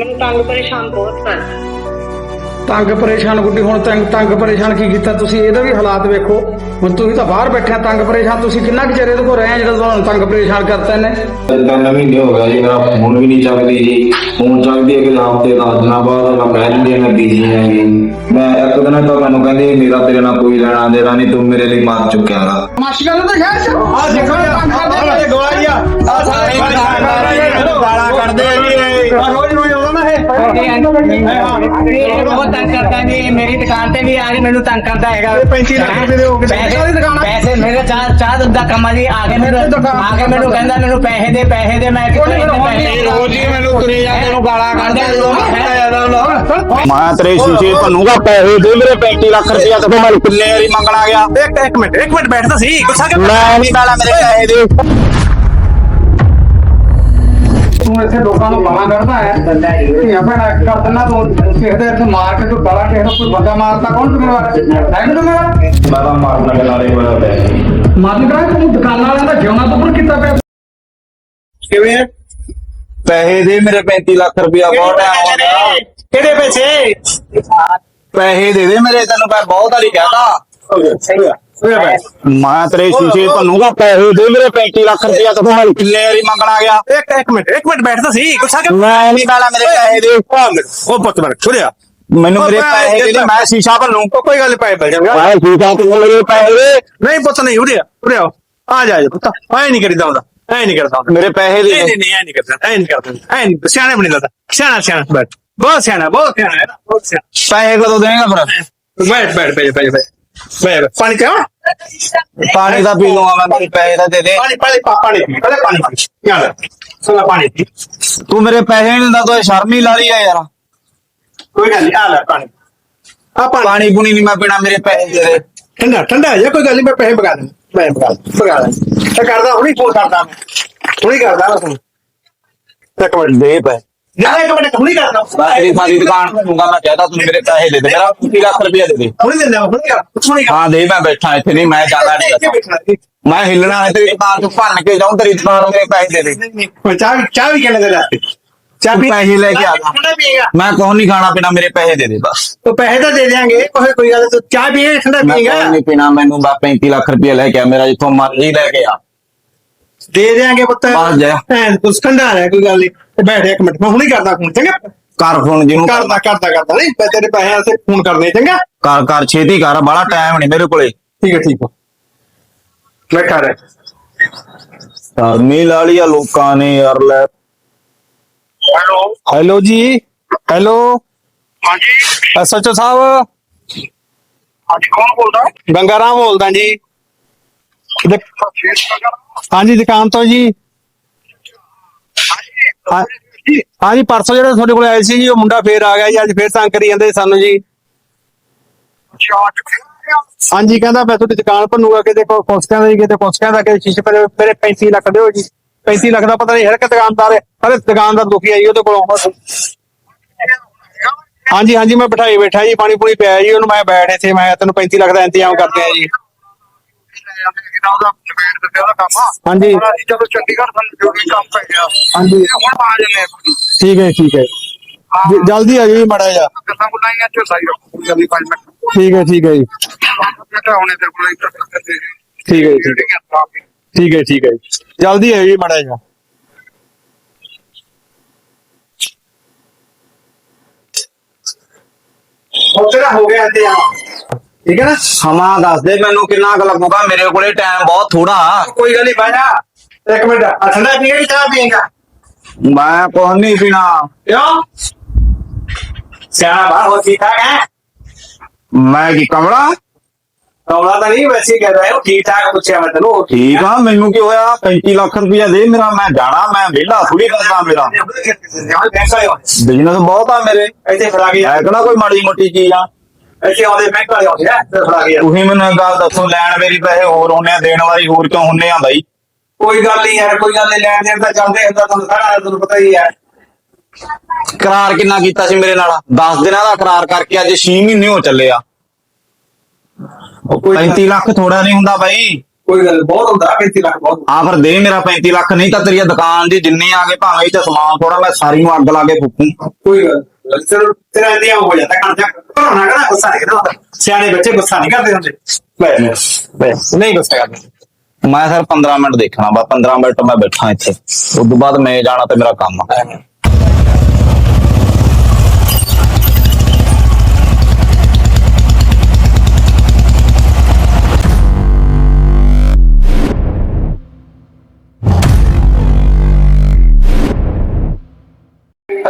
ਮੈਨੂੰ ਤੰਗ ਪਰੇਸ਼ਾਨ ਬਹੁਤ ਕਰਦਾ ਤੰਗ ਪਰੇਸ਼ਾਨ ਗੁੱਡੀ ਹੁਣ ਤੰਗ ਤੰਗ ਪਰੇਸ਼ਾਨ ਕੀ ਕੀਤਾ ਤੁਸੀਂ? ਇਹਦਾ ਵੀ ਹਾਲਾਤ ਵੇਖੋ। ਹੁਣ ਤੁਸੀਂ ਤਾਂ ਬਾਹਰ ਬੈਠੇ ਆ ਤੰਗ ਪਰੇਸ਼ਾਨ। ਤੁਸੀਂ ਕਿੰਨਾ ਕੁ ਚਿਰ ਇਹਦੇ ਕੋਲ ਰਹੇ ਆ ਜਿਹੜਾ ਤੁਹਾਨੂੰ ਤੰਗ ਪਰੇਸ਼ਾਨ ਕਰਤਾ ਇਹਨੇ? ਇਦਾਂ ਨਵੀਂ ਨਹੀਂ ਹੋ ਗਿਆ ਜੀ ਮੇਰਾ ਫੋਨ ਵੀ ਨਹੀਂ ਚੱਕਦੀ ਜੀ। ਫੋਨ ਚੱਕਦੀ ਹੈ ਕਿ ਲਾਭ ਤੇ ਦਸ ਦਿਨਾਂ ਬਾਅਦ ਮੈਂ ਕਹਿ ਦਿੰਦੀ ਹਾਂ ਮੈਂ ਬਿਜ਼ੀ ਹਾਂ ਜੀ ਮੈਂ ਇੱਕ ਦਿਨ ਤਾਂ ਮੈਨੂੰ ਕਹਿੰਦੀ ਮੇਰਾ ਤੇਰੇ ਨਾਲ ਕੋਈ ਲੈਣਾ ਦੇਣਾ ਨਹੀਂ ਤੂੰ ਮੇਰੇ ਲਈ ਮਰ ਚੁੱਕਿਆ ਗਾ ਮਾਸ਼ੀਆਂ ਨੂੰ ਤਾਂ ਸ਼ਹਿਰ ਚ ਆ ਦੇਖੋ ਗੋਲਾ ਜੀ ਆ। ਸਾਰੇ ਗਾਲਾਂ ਕੱਢਦੇ ਆ ਜੀ। ਇਹ ਨਾ। ਇਹ ਇਹ ਬਹੁਤ ਤੰਗ ਕਰਦਾ ਜੀ ਮੇਰੀ ਦੁਕਾਨ ਤੇ ਵੀ ਆ ਕੇ ਮੈਨੂੰ ਤੰਗ ਕਰਦਾ ਹੈਗਾ। 35 ਲੱਖ ਰੁਪਏ ਦੇ ਹੋ ਗਏ। ਪੈਸੇ ਕਾਹਦੀ ਦੁਕਾਨ ਆ? ਪੈਸੇ ਮੇਰੇ ਚਾਹ ਚਾਹ ਦੁੱਧ ਦਾ ਕੰਮ ਆ ਜੀ ਆ ਕੇ ਮੈਨੂੰ ਆ। ਕੇ ਮੈਨੂੰ ਕਹਿੰਦਾ ਮੈਨੂੰ ਪੈਸੇ ਦੇ ਪੈਸੇ ਦੇ ਮੈਂ ਕਿੱਥੇ ਇੰਨੇ ਪੈਸੇ ਰੋਜ਼ ਹੀ ਮੈਨੂੰ ਤੁਰੇ ਜਾਂਦੇ ਨੂੰ ਗਾਲਾਂ ਕੱਢਦੇ ਆ ਜਦੋਂ ਮੈਂ ਜਾਂਦਾ ਉਹਨਾਂ ਮੈਂ ਤੇਰੇ ਸ਼ੀਸ਼ੇ ਭੰਨੂਗਾ ਪੈਸੇ ਦੇ ਮੇਰੇ 35 ਲੱਖ ਰੁਪਇਆ ਤੇ ਫਿਰ ਮੈਂ ਕਿੰਨੇ ਵਾਰੀ ਮੰਗਣਾ ਗਿਆ। ਇੱਕ ਇੱਕ ਮਿੰਟ ਇੱਕ ਮਿੰਟ ਬੈਠਦਾ ਸੀ ਗੁੱਸਾ ਕਰ ਮੈਂ ਨਹੀਂ ਵਾਲਾ ਮੇਰੇ ਪੈਸੇ ਦੇ। ਤੂੰ ਇੱਥੇ ਲੋਕਾਂ ਨੂੰ ਗਾਲਾਂ ਕੱਢਦਾ ਹੈ ਧੀਆਂ ਭੈਣਾਂ ਕਰ ਦਿੰਦਾ ਤੂੰ ਕਿਸੇ ਦੇ ਇੱਥੇ ਮਾਰ ਕੇ ਤੂੰ ਗਾਲਾਂ ਕਿਸੇ ਨੂੰ ਕੋਈ ਬੰਦਾ ਮਾਰਦਾ ਕੌਣ ਜ਼ਿੰਮੇਵਾਰ ਹੈ? ਮੈਂ ਜ਼ਿੰਮੇਵਾਰ? ਮੈਂ ਤਾਂ ਮਾਰਨ ਲੱਗੇ ਨਾਲੇ ਬੜਾ ਪਿਆ। ਮਾਰਨ ਕਰਾਂ ਤੂੰ ਦੁਕਾਨ ਵਾਲਿਆਂ ਦਾ ਜਿਉਣਾ ਦੁੱਪਰ ਕੀਤਾ ਪਿਆ। ਕਿਵੇਂ ਹੈ? ਪੈਸੇ ਦੇ ਮੇਰੇ 35 ਲੱਖ ਰੁਪਇਆ ਬਹੁਤ ਗਿਆ ਕਿਹੜੇ ਪੈਸੇ? ਪੈਸੇ ਦੇ ਦੇ ਮੇਰੇ ਤੈਨੂੰ ਮੈਂ ਬਹੁਤ ਵਾਰੀ ਕਹਤਾ ਮੈਂ ਤੇਰੇ ਸ਼ੀਸ਼ੇ ਭੰਨੂਗਾ ਪੈਸੇ ਦੇ ਮੇਰੇ 35 ਲੱਖ ਰੁਪਇਆ ਤੇ ਫਿਰ ਮੈਂ ਕਿੰਨੇ ਵਾਰੀ ਮੰਗਣਾ ਗਿਆ? ਇੱਕ ਇੱਕ ਮਿੰਟ ਇੱਕ ਮਿੰਟ ਬੈਠਦਾ ਸੀ ਗੁੱਸਾ ਕਰ ਮੈਂ ਨਹੀਂ ਵਾਲਾ ਮੇਰੇ ਪੈਸੇ ਦੇ। ਉਹ ਪੁੱਤ ਮਰ ਛੁੜਿਆ। ਮੈਨੂੰ ਮੇਰੇ ਪੈਸੇ ਦੇ ਮੈਂ ਸ਼ੀਸ਼ਾ ਭੰਨੂ। ਕੋਈ ਗੱਲ ਨੀ ਪੈ ਮਿਲ ਜਾਊਗਾ ਮੈਂ ਸ਼ੀਸ਼ਾ ਤੇ ਮੇਰੇ ਪੈਸੇ ਦੇ। ਨਹੀਂ ਪੁੱਤ ਨਹੀਂ ਉੜਿਆ ਉੜਿਆ ਆ ਜਾ ਜਾ ਪੁੱਤ। ਐ ਨਹੀਂ ਕਰੀਦਾ ਹੁੰਦਾ ਐ ਨਹੀਂ ਕਰਦਾ ਮੇਰੇ ਪੈਸੇ ਦੇ। ਨਹੀਂ ਨਹੀਂ ਐ ਨਹੀਂ ਕਰਦਾ ਐ ਨਹੀਂ ਕਰਦਾ ਐ ਨਹੀਂ ਸਿਆਣਾ ਬਣੀ ਲੱਗਦਾ ਸਿਆਣਾ ਸਿਆਣਾ ਬੈਠ। ਬਹੁਤ ਸਿਆਣਾ ਬਹੁਤ ਸਿਆਣਾ ਬਹੁਤ ਸਿਆਣਾ। ਪੈਸੇ ਕਦੋਂ ਦੇਂਗਾ ਫਿਰ? ਬੈਠ ਬੈਠ ਬੈਠ ਬੈਠ। ਬੈਠ ਪਾਣੀ ਤੇ ਪਾਣੀ ਦਾ ਪੀ ਮੈਂ ਮੇਰੇ ਪੈਸੇ ਦਾ ਦੇ ਦੇ ਪਾਣੀ ਪਾਣੀ ਪਾ- ਪਾਣੀ ਪੀ ਪਹਿਲੇ ਪਾਣੀ ਪੀ ਯਾਰ ਸੁਣਾ ਪਾਣੀ ਪੀ ਤੂੰ ਮੇਰੇ ਪੈਸੇ ਨਹੀਂ ਦਿੰਦਾ ਤੂੰ ਸ਼ਰਮ ਹੀ ਲਾ ਲਈ ਆ ਯਾਰ ਕੋਈ ਗੱਲ ਨਹੀਂ ਆ ਲੈ ਪਾਣੀ ਆ ਪਾਣੀ ਪਾਣੀ ਪੂਣੀ ਨਹੀਂ ਮੈਂ ਪੀਣਾ ਮੇਰੇ ਪੈਸੇ ਦੇ ਦੇ ਠੰਡਾ ਠੰਡਾ ਹੈ ਕੋਈ ਗੱਲ ਨਹੀਂ ਮੈਂ ਪੈਸੇ ਬਗਾ ਦੇ ਮੈਂ ਬਗਾ ਬਗਾ ਦੇ ਤੇ ਕਰਦਾ ਹੁਣੀ ਫੋਨ ਕਰਦਾ ਮੈਂ ਹੁਣੀ ਕਰਦਾ ਮੈਂ ਫੋਨ ਇੱਕ ਮਿੰਟ ਦੇ ਪੈਸੇ ਪੈਸੇ ਦੇ ਦੇ ਚਾਹ ਚਾਹ ਵੀ ਚਾਹ ਪੈਸੇ ਲੈ ਕੇ ਆ ਮੈਂ ਕੋਹ ਨਹੀਂ ਖਾਣਾ ਪੀਣਾ ਮੇਰੇ ਪੈਸੇ ਦੇ ਦੇ ਬਸ। ਤੋ ਪੈਸੇ ਤਾਂ ਦੇ ਦੇਾਂਗੇ ਕੋਈ ਗੱਲ ਚਾਹ ਪੀਏ ਠੰਡਾ ਪੀਏਗਾ। ਪੀਣਾ ਮੈਨੂੰ ਬਾ 35 ਲੱਖ ਰੁਪਏ ਲੈ ਕੇ ਆ ਮੇਰਾ ਜਿੱਥੋਂ ਮਰਜ਼ੀ ਲੈ ਕੇ ਆ। ਦੇ ਦੇਾਂਗੇ ਪੁੱਤ। ਭੈਣ ਕੋਲ ਸਕੰਡਾ ਰਿਹਾ ਕੋਈ ਗੱਲ ਨਹੀਂ। ਤੇ ਬੈਠ ਇੱਕ ਮਿੰਟ। ਮੈਂ ਹੁਣੇ ਕਰਦਾ ਫੋਨ ਚੰਗਾ? ਕਰ ਫੋਨ ਜਿਹਨੂੰ ਕਰਦਾ ਕਰਦਾ। ਕਰਦਾ ਨਹੀਂ ਮੈਂ ਤੇਰੇ ਪੈਸੇ ਆਸੇ ਫੋਨ ਕਰਨੇ ਚੰਗਾ? ਕਰ ਕਰ ਛੇਤੀ ਕਰ। ਬੜਾ ਟਾਈਮ ਨਹੀਂ ਮੇਰੇ ਕੋਲੇ। ਠੀਕ ਹੈ ਠੀਕ ਹੈ। ਮੈਂ ਕਰ ਰਿਹਾ। ਧਰਮੀ ਲਾ ਲਿਆ ਲੋਕਾਂ ਨੇ ਯਾਰ ਲੈ। ਹੈਲੋ। ਹੈਲੋ ਜੀ। ਹੈਲੋ। ਹਾਂਜੀ। ਐਸਐਚਓ ਸਾਹਿਬ। ਅੱਜ ਕੌਣ ਬੋਲਦਾ? ਗੰਗਾਰਾਮ ਬੋਲਦਾ ਜੀ। ਹਾਂਜੀ ਦੁਕਾਨ ਤੋਂ ਜੀ। ਹਾਂ ਹਾਂ ਜੀ ਪਰਸੋਂ ਜਿਹੜਾ ਤੁਹਾਡੇ ਕੋਲ ਆਏ ਸੀ ਜੀ ਉਹ ਮੁੰਡਾ ਫੇਰ ਆ ਗਿਆ ਜੀ ਅੱਜ ਫੇਰ ਤੰਗ ਕਰੀ ਜਾਂਦੇ ਸਾਨੂੰ ਜੀ। ਹਾਂਜੀ ਕਹਿੰਦਾ ਮੈਂ ਤੁਹਾਡੀ ਦੁਕਾਨ ਭੰਨੂਗਾ ਕਿਤੇ ਕੋ ਕੋਸਕਿਆਂ ਦਾ ਜੀ ਕਿਤੇ ਕੋਸਕਿਆਂ ਦਾ ਕਿਤੇ ਸ਼ੀਸ਼ੇ ਪਰ ਮੇਰੇ 35 ਲੱਖ ਦਿਓ ਜੀ। 35 ਲੱਖ ਦਾ ਪਤਾ ਨਹੀਂ ਹਰ ਇੱਕ ਦੁਕਾਨਦਾਰ ਹੈ ਹਰ ਇੱਕ ਦੁਕਾਨਦਾਰ ਦੁਖੀ ਹੈ ਜੀ ਉਹਦੇ ਕੋਲੋਂ। ਹਾਂਜੀ ਹਾਂਜੀ ਮੈਂ ਬਿਠਾਈ ਬੈਠਾ ਜੀ ਪਾਣੀ ਪੂਣੀ ਪਿਆ ਜੀ ਉਹਨੂੰ ਮੈਂ ਬੈਠ ਇੱਥੇ ਮੈਂ ਤੈਨੂੰ 35 ਲੱਖ ਦਾ ਇੰਤਜ਼ਾਮ ਕਰਦੇ ਆ ਜੀ। ਹਾਂਜੀ। ਚਲੋ ਚੰਡੀਗੜ੍ਹ ਸਾਨੂੰ ਜੋ ਕੰਮ ਪੈ ਗਿਆ ਹਾਂਜੀ। ਹੁਣ ਆ ਜਨੇ ਠੀਕ ਹੈ ਠੀਕ ਹੈ। ਜ- ਜਲਦੀ ਆ ਜੀ ਮੜਾ ਜਾ ਕਿਸਾਂ ਬੁਲਾਈਆਂ ਚ ਸਹੀ ਜਲਦੀ 5 ਮਿੰਟ ਠੀਕ ਹੈ ਠੀਕ ਹੈ ਜੀ। ਬੇਟਾ ਹੁਣੇ ਤੇ ਕੋਲ ਇੱਧਰ ਕਰਦੇ ਠੀਕ ਹੈ ਜੀ, ਠੀਕ ਹੈ। ਠੀਕ ਹੈ ਠੀਕ ਹੈ ਜੀ। ਜਲਦੀ ਆ ਜੀ ਮੜਾ ਜਾ ਹੋ ਗਿਆ ਤੇ ਆ? ਠੀਕ ਹੈ ਨਾ? ਸਮਾਂ ਦੱਸ ਦੇ ਮੈਨੂੰ ਕਿੰਨਾ ਕੁ ਲੱਗੂਗਾ। ਮੇਰੇ ਕੋਲੇ ਟਾਈਮ ਬਹੁਤ ਥੋੜਾ ਕੋਈ ਗੱਲ ਨਹੀਂ ਬਾਜਾ ਇੱਕ ਮਿੰਟ। ਆ ਠੰਡਾ ਪੀਏਗਾ ਕਿ ਚਾਹ ਪੀਏਗਾ। ਮੈਂ ਕੁਛ ਨਹੀਂ ਪੀਣਾ। ਕਿਉਂ? ਸਿਆਣਾ ਬਾਹਰ ਹੋ ਠੀਕ ਠਾਕ ਹੈ? ਮੈਂ ਕੀ ਕਮਲਾ? ਕੌਲਾ ਤਾਂ ਨਹੀਂ ਵੈਸੇ ਕਹਿ ਰਿਹਾ ਹਾਂ ਠੀਕ ਠਾਕ ਪੁੱਛਿਆ ਮੈਂ ਤੈਨੂੰ। ਠੀਕ ਆ ਮੈਨੂੰ ਕੀ ਹੋਇਆ? 35 ਲੱਖ ਰੁਪਇਆ ਦੇ ਮੇਰਾ ਮੈਂ ਜਾਣਾ ਮੈਂ ਵਿਹਲਾ ਥੋੜੀ ਕਰਦਾ ਮੇਰਾ। ਬਿਜ਼ਨਸ ਬਹੁਤ ਆ ਮੇਰੇ। ਇੱਥੇ ਫੜਾ ਕੇ ਹੈ ਕਿਹੜਾ ਕੋਈ ਮਾੜੀ ਮੋਟੀ ਚੀਜ਼ ਆ? ਇੱਥੇ ਆਉਂਦੇ ਬੈਂਕ ਵਾਲੇ ਆਉਂਦੇ ਆ ਇੱਥੇ ਫੜਾ ਕੇ ਤੁਸੀਂ ਮੈਨੂੰ ਗੱਲ ਦੱਸੋ ਲੈਣ ਮੇਰੀ ਪੈਸੇ ਹੋਰ ਹੁੰਨੇ ਆ ਦੇਣ ਵਾਲੀ ਹੋਰ ਕਿਉਂ ਹੁੰਨੇ ਆ ਬਾਈ? ਕੋਈ ਗੱਲ ਨਹੀਂ ਯਾਰ ਕੋਈ ਗੱਲ ਨਹੀਂ ਲੈਣ ਦੇਣ ਤਾਂ ਚੱਲਦੇ ਹੁੰਦਾ ਤੁਹਾਨੂੰ ਸਾਰਾ ਤੁਹਾਨੂੰ ਪਤਾ ਹੀ ਹੈ ਕਰਾਰ ਕਿੰਨਾ ਕੀਤਾ ਸੀ ਮੇਰੇ ਨਾਲ? 10 ਦਿਨਾਂ ਦਾ ਕਰਾਰ ਕਰਕੇ ਅੱਜ 6 ਮਹੀਨੇ ਹੋ ਚੱਲੇ ਆ। 35 ਲੱਖ ਥੋੜਾ ਨਹੀਂ ਹੁੰਦਾ ਬਾਈ। ਕੋਈ ਗੱਲ ਨੀ, ਬਹੁਤ ਹੁੰਦਾ 35 ਲੱਖ ਬਹੁਤ ਆ ਫਿਰ ਦੇ ਮੇਰਾ 35 ਲੱਖ ਨਹੀਂ ਤਾਂ ਤੇਰੀ ਦੁਕਾਨ ਦੀ ਜਿੰਨੇ ਆ ਗਏ ਭਾਵੇਂ ਇਹ ਚ ਸਮਾਨ ਥੋੜਾ ਮੈਂ ਸਾਰੀ ਨੂੰ ਅੱਗ ਲਾ ਕੇ ਫੂਕੂ। ਕੋਈ ਗੱਲ ਨੀ। ਚਲੋ ਤੇਰਾ ਇੰਤਜ਼ਾਮ ਹੋ ਜਾਂਦਾ ਕਰ ਜਾ ਭਰਾਉਣਾ ਕਰਾ ਗੁੱਸਾ ਨਹੀਂ ਕਰਦਾ ਸਿਆਣੇ ਬੱਚੇ ਗੁੱਸਾ ਨਹੀਂ ਕਰਦੇ ਹੁੰਦੇ। ਲੈ ਲੈ ਨਹੀਂ ਗੁੱਸਾ ਕਰਦੇ। ਮੈਂ ਸਰ 15 ਮਿੰਟ ਦੇਖਣਾ ਬਾ 15 ਮਿੰਟ ਮੈਂ ਬੈਠਾ ਇੱਥੇ। ਉਸ ਤੋਂ ਬਾਅਦ ਮੈਂ ਜਾਣਾ ਤੇ ਮੇਰਾ ਕੰਮ ਆ।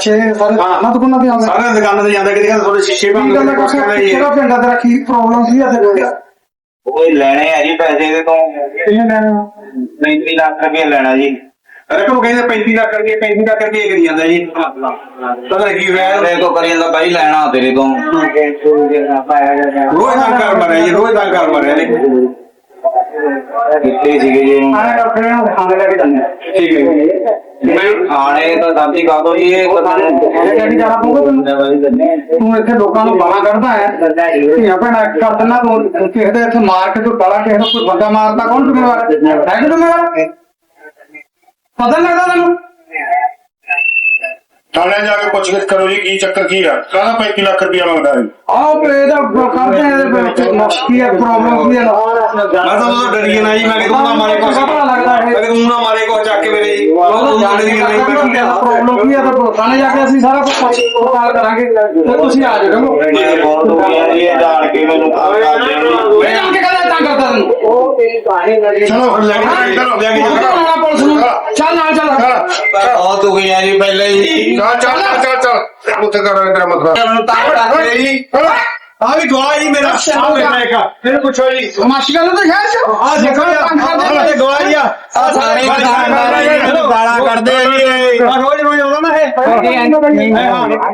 ਅੱਛਾ ਇਹ ਸਾਰੇ ਨਾ ਦੁਕਾਨਾਂ ਤੇ ਆਉਂਦੇ ਸਾਰੇ ਦੁਕਾਨਾਂ ਤੇ ਜਾਂਦਾ ਕਿਤੇ ਕਹਿੰਦਾ ਤੁਹਾਡੇ ਸ਼ੀਸ਼ੇ ਕੀ ਗੱਲ ਹੈ ਕੁਛ ਕਿਹੜਾ ਪਿੰਡ ਤੇਰਾ ਕੀ ਪ੍ਰੋਬਲਮ ਕੀ ਆ ਤੇਰੇ ਓਏ ਲੈਣੇ ਆ ਜੀ ਪੈਸੇ ਇਹਦੇ ਤੋਂ। ਇਹ ਲੈਣਾ 35 ਲੱਖ ਰੁਪਏ ਲੈਣਾ ਜੀ। ਰਕਮ ਕਹਿੰਦੇ 35 ਲੱਖ ਰੁਪਏ 35 ਲੱਖ ਰੁਪਏ ਕਰੀ ਜਾਂਦਾ ਜੀ। ਪਤਾ ਕੀ ਹੋਇਆ। ਤੇਰੇ ਤੋਂ ਕਰੀ ਜਾਂਦਾ ਬਾਈ ਲੈਣਾ ਤੇਰੇ ਤੋਂ। ਰੋਜ਼ ਦਾ ਕਰ ਮਾਰਿਆ ਜੀ ਰੋਜ਼ ਦਾ ਕਰ ਮਾਰਿਆ ਨੇ ਕਿੱਥੇ ਸੀਗੇ ਜੀ। ਕਰ ਫਿਰ ਇਹਨੂੰ ਖਾਣੇ ਲੈ ਕੇ ਜਾਂਦੇ ਠੀਕ ਹੈ। ਆਣੇ ਤਾਂ ਦਾਦੀ ਕਾ ਦੋ ਇਹ ਪਤਾ ਕਿਹੜੀ ਜਾਣਾ ਪਊਗਾ ਤੂੰ ਇੱਥੇ ਲੋਕਾਂ ਨੂੰ ਬਾਹਾਂ ਕੱਢਦਾ ਹੈ। ਧੀਆਂ ਭੈਣਾਂ ਕਰ ਦਿੰਦਾ ਤੂੰ। ਕਿਸੇ ਦੇ ਇੱਥੇ ਮਾਰ ਕੇ ਤੂੰ ਗਲਾ ਕਿਸੇ ਨੂੰ ਕੋਈ ਬੰਦਾ ਮਾਰਦਾ ਕੌਣ ਜ਼ਿੰਮੇਵਾਰ? ਹੈ ਕਿ ਜ਼ਿੰਮੇਵਾਰ? ਪਤਾ ਨੀ ਲੱਗਦਾ ਤੈਨੂੰ? ਥਾਣੇ ਜਾ ਕੇ ਪੁੱਛਗਿੱਛ ਕਰੋ ਜੀ ਕੀ ਚੱਕਰ ਕੀ ਆ ਕਾਹਦਾ 35 ਲੱਖ ਰੁਪਇਆ ਮੰਗਦਾ ਹੈ ਆਓ ਪੇ ਦਾ ਕਰਦੇ ਆ ਇਹਦੇ ਵਿੱਚ ਕੀ ਹੈ ਪ੍ਰੋਬਲਮ ਕੀ ਹੈ ਮੈਂ ਤਾਂ ਉਹਦਾ ਡਰੀ ਨਾ ਜੀ ਮੈਂ ਕਿ ਤੂੰ ਨਾ ਮਾਰੇ ਕੁਛ ਪਤਾ ਲੱਗਦਾ ਇਹ ਮੈਂ ਕਿ ਤੂੰ ਨਾ ਮਾਰੇ ਕੁਛ ਚੱਕ ਕੇ ਮੇਰੇ ਜੀ ਉਹ ਜਾਣਦੇ ਨਹੀਂ ਪ੍ਰੋਬਲਮ ਕੀ ਹੈ ਤਾਂ ਥਾਣੇ ਜਾ ਕੇ ਅਸੀਂ ਸਾਰਾ ਕੁਝ ਪੜਤਾਲ ਕਰਾਂਗੇ ਤੇ ਤੁਸੀਂ ਆ ਜਾਓ ਮੈਂ ਬਹੁਤ ਹੋ ਗਿਆ ਜੀ ਇਹ ਜਾਣ ਕੇ ਮੈਨੂੰ ਕੰਮ ਕਰਦੇ ਇਹ ਜਾਣ ਕੇ ਕਹਦਾ ਤੰਗ ਕਰਦਾ ਤੈਨੂੰ ਚਲੋ ਫਿਰ ਲੈ ਕੇ ਚਲੋ ਲੈ ਕੇ ਉਹ ਜਾਓ। ਤਾਂ ਪੁਲਿਸ ਨੂੰ ਚੱਲ ਨਾਲ ਚੱਲ ਬਹੁਤ ਹੋ ਗਿਆ ਜੀ ਪਹਿਲੇ ਹੀ ਚੱਲ ਚੱਲ ਚੱਲ ਚੱਲ ਉੱਥੇ ਕਰ ਰਿਹਾ ਮਤਲਬ। ਮੈਨੂੰ ਤਾਂ ਆ ਵੀ ਗਵਾਹ ਜੀ ਮੇਰਾ ਆ ਮੇਰਾ ਇੱਕ ਫਿਰ ਪੁੱਛੋ ਜੀ। ਮਾਸ਼ੀ ਗੱਲ ਤਾਂ ਖੈਰ ਚ ਆ ਦੇਖੋ ਜੀ ਆ ਜੀ ਆ। ਆ ਸਾਰੇ ਗਾਲਾਂ ਕੱਢਦੇ ਆ ਜੀ। ਇਹ। ਆ ਰੋਜ਼ ਰੋਜ਼ ਆਉਂਦਾ ਨਾ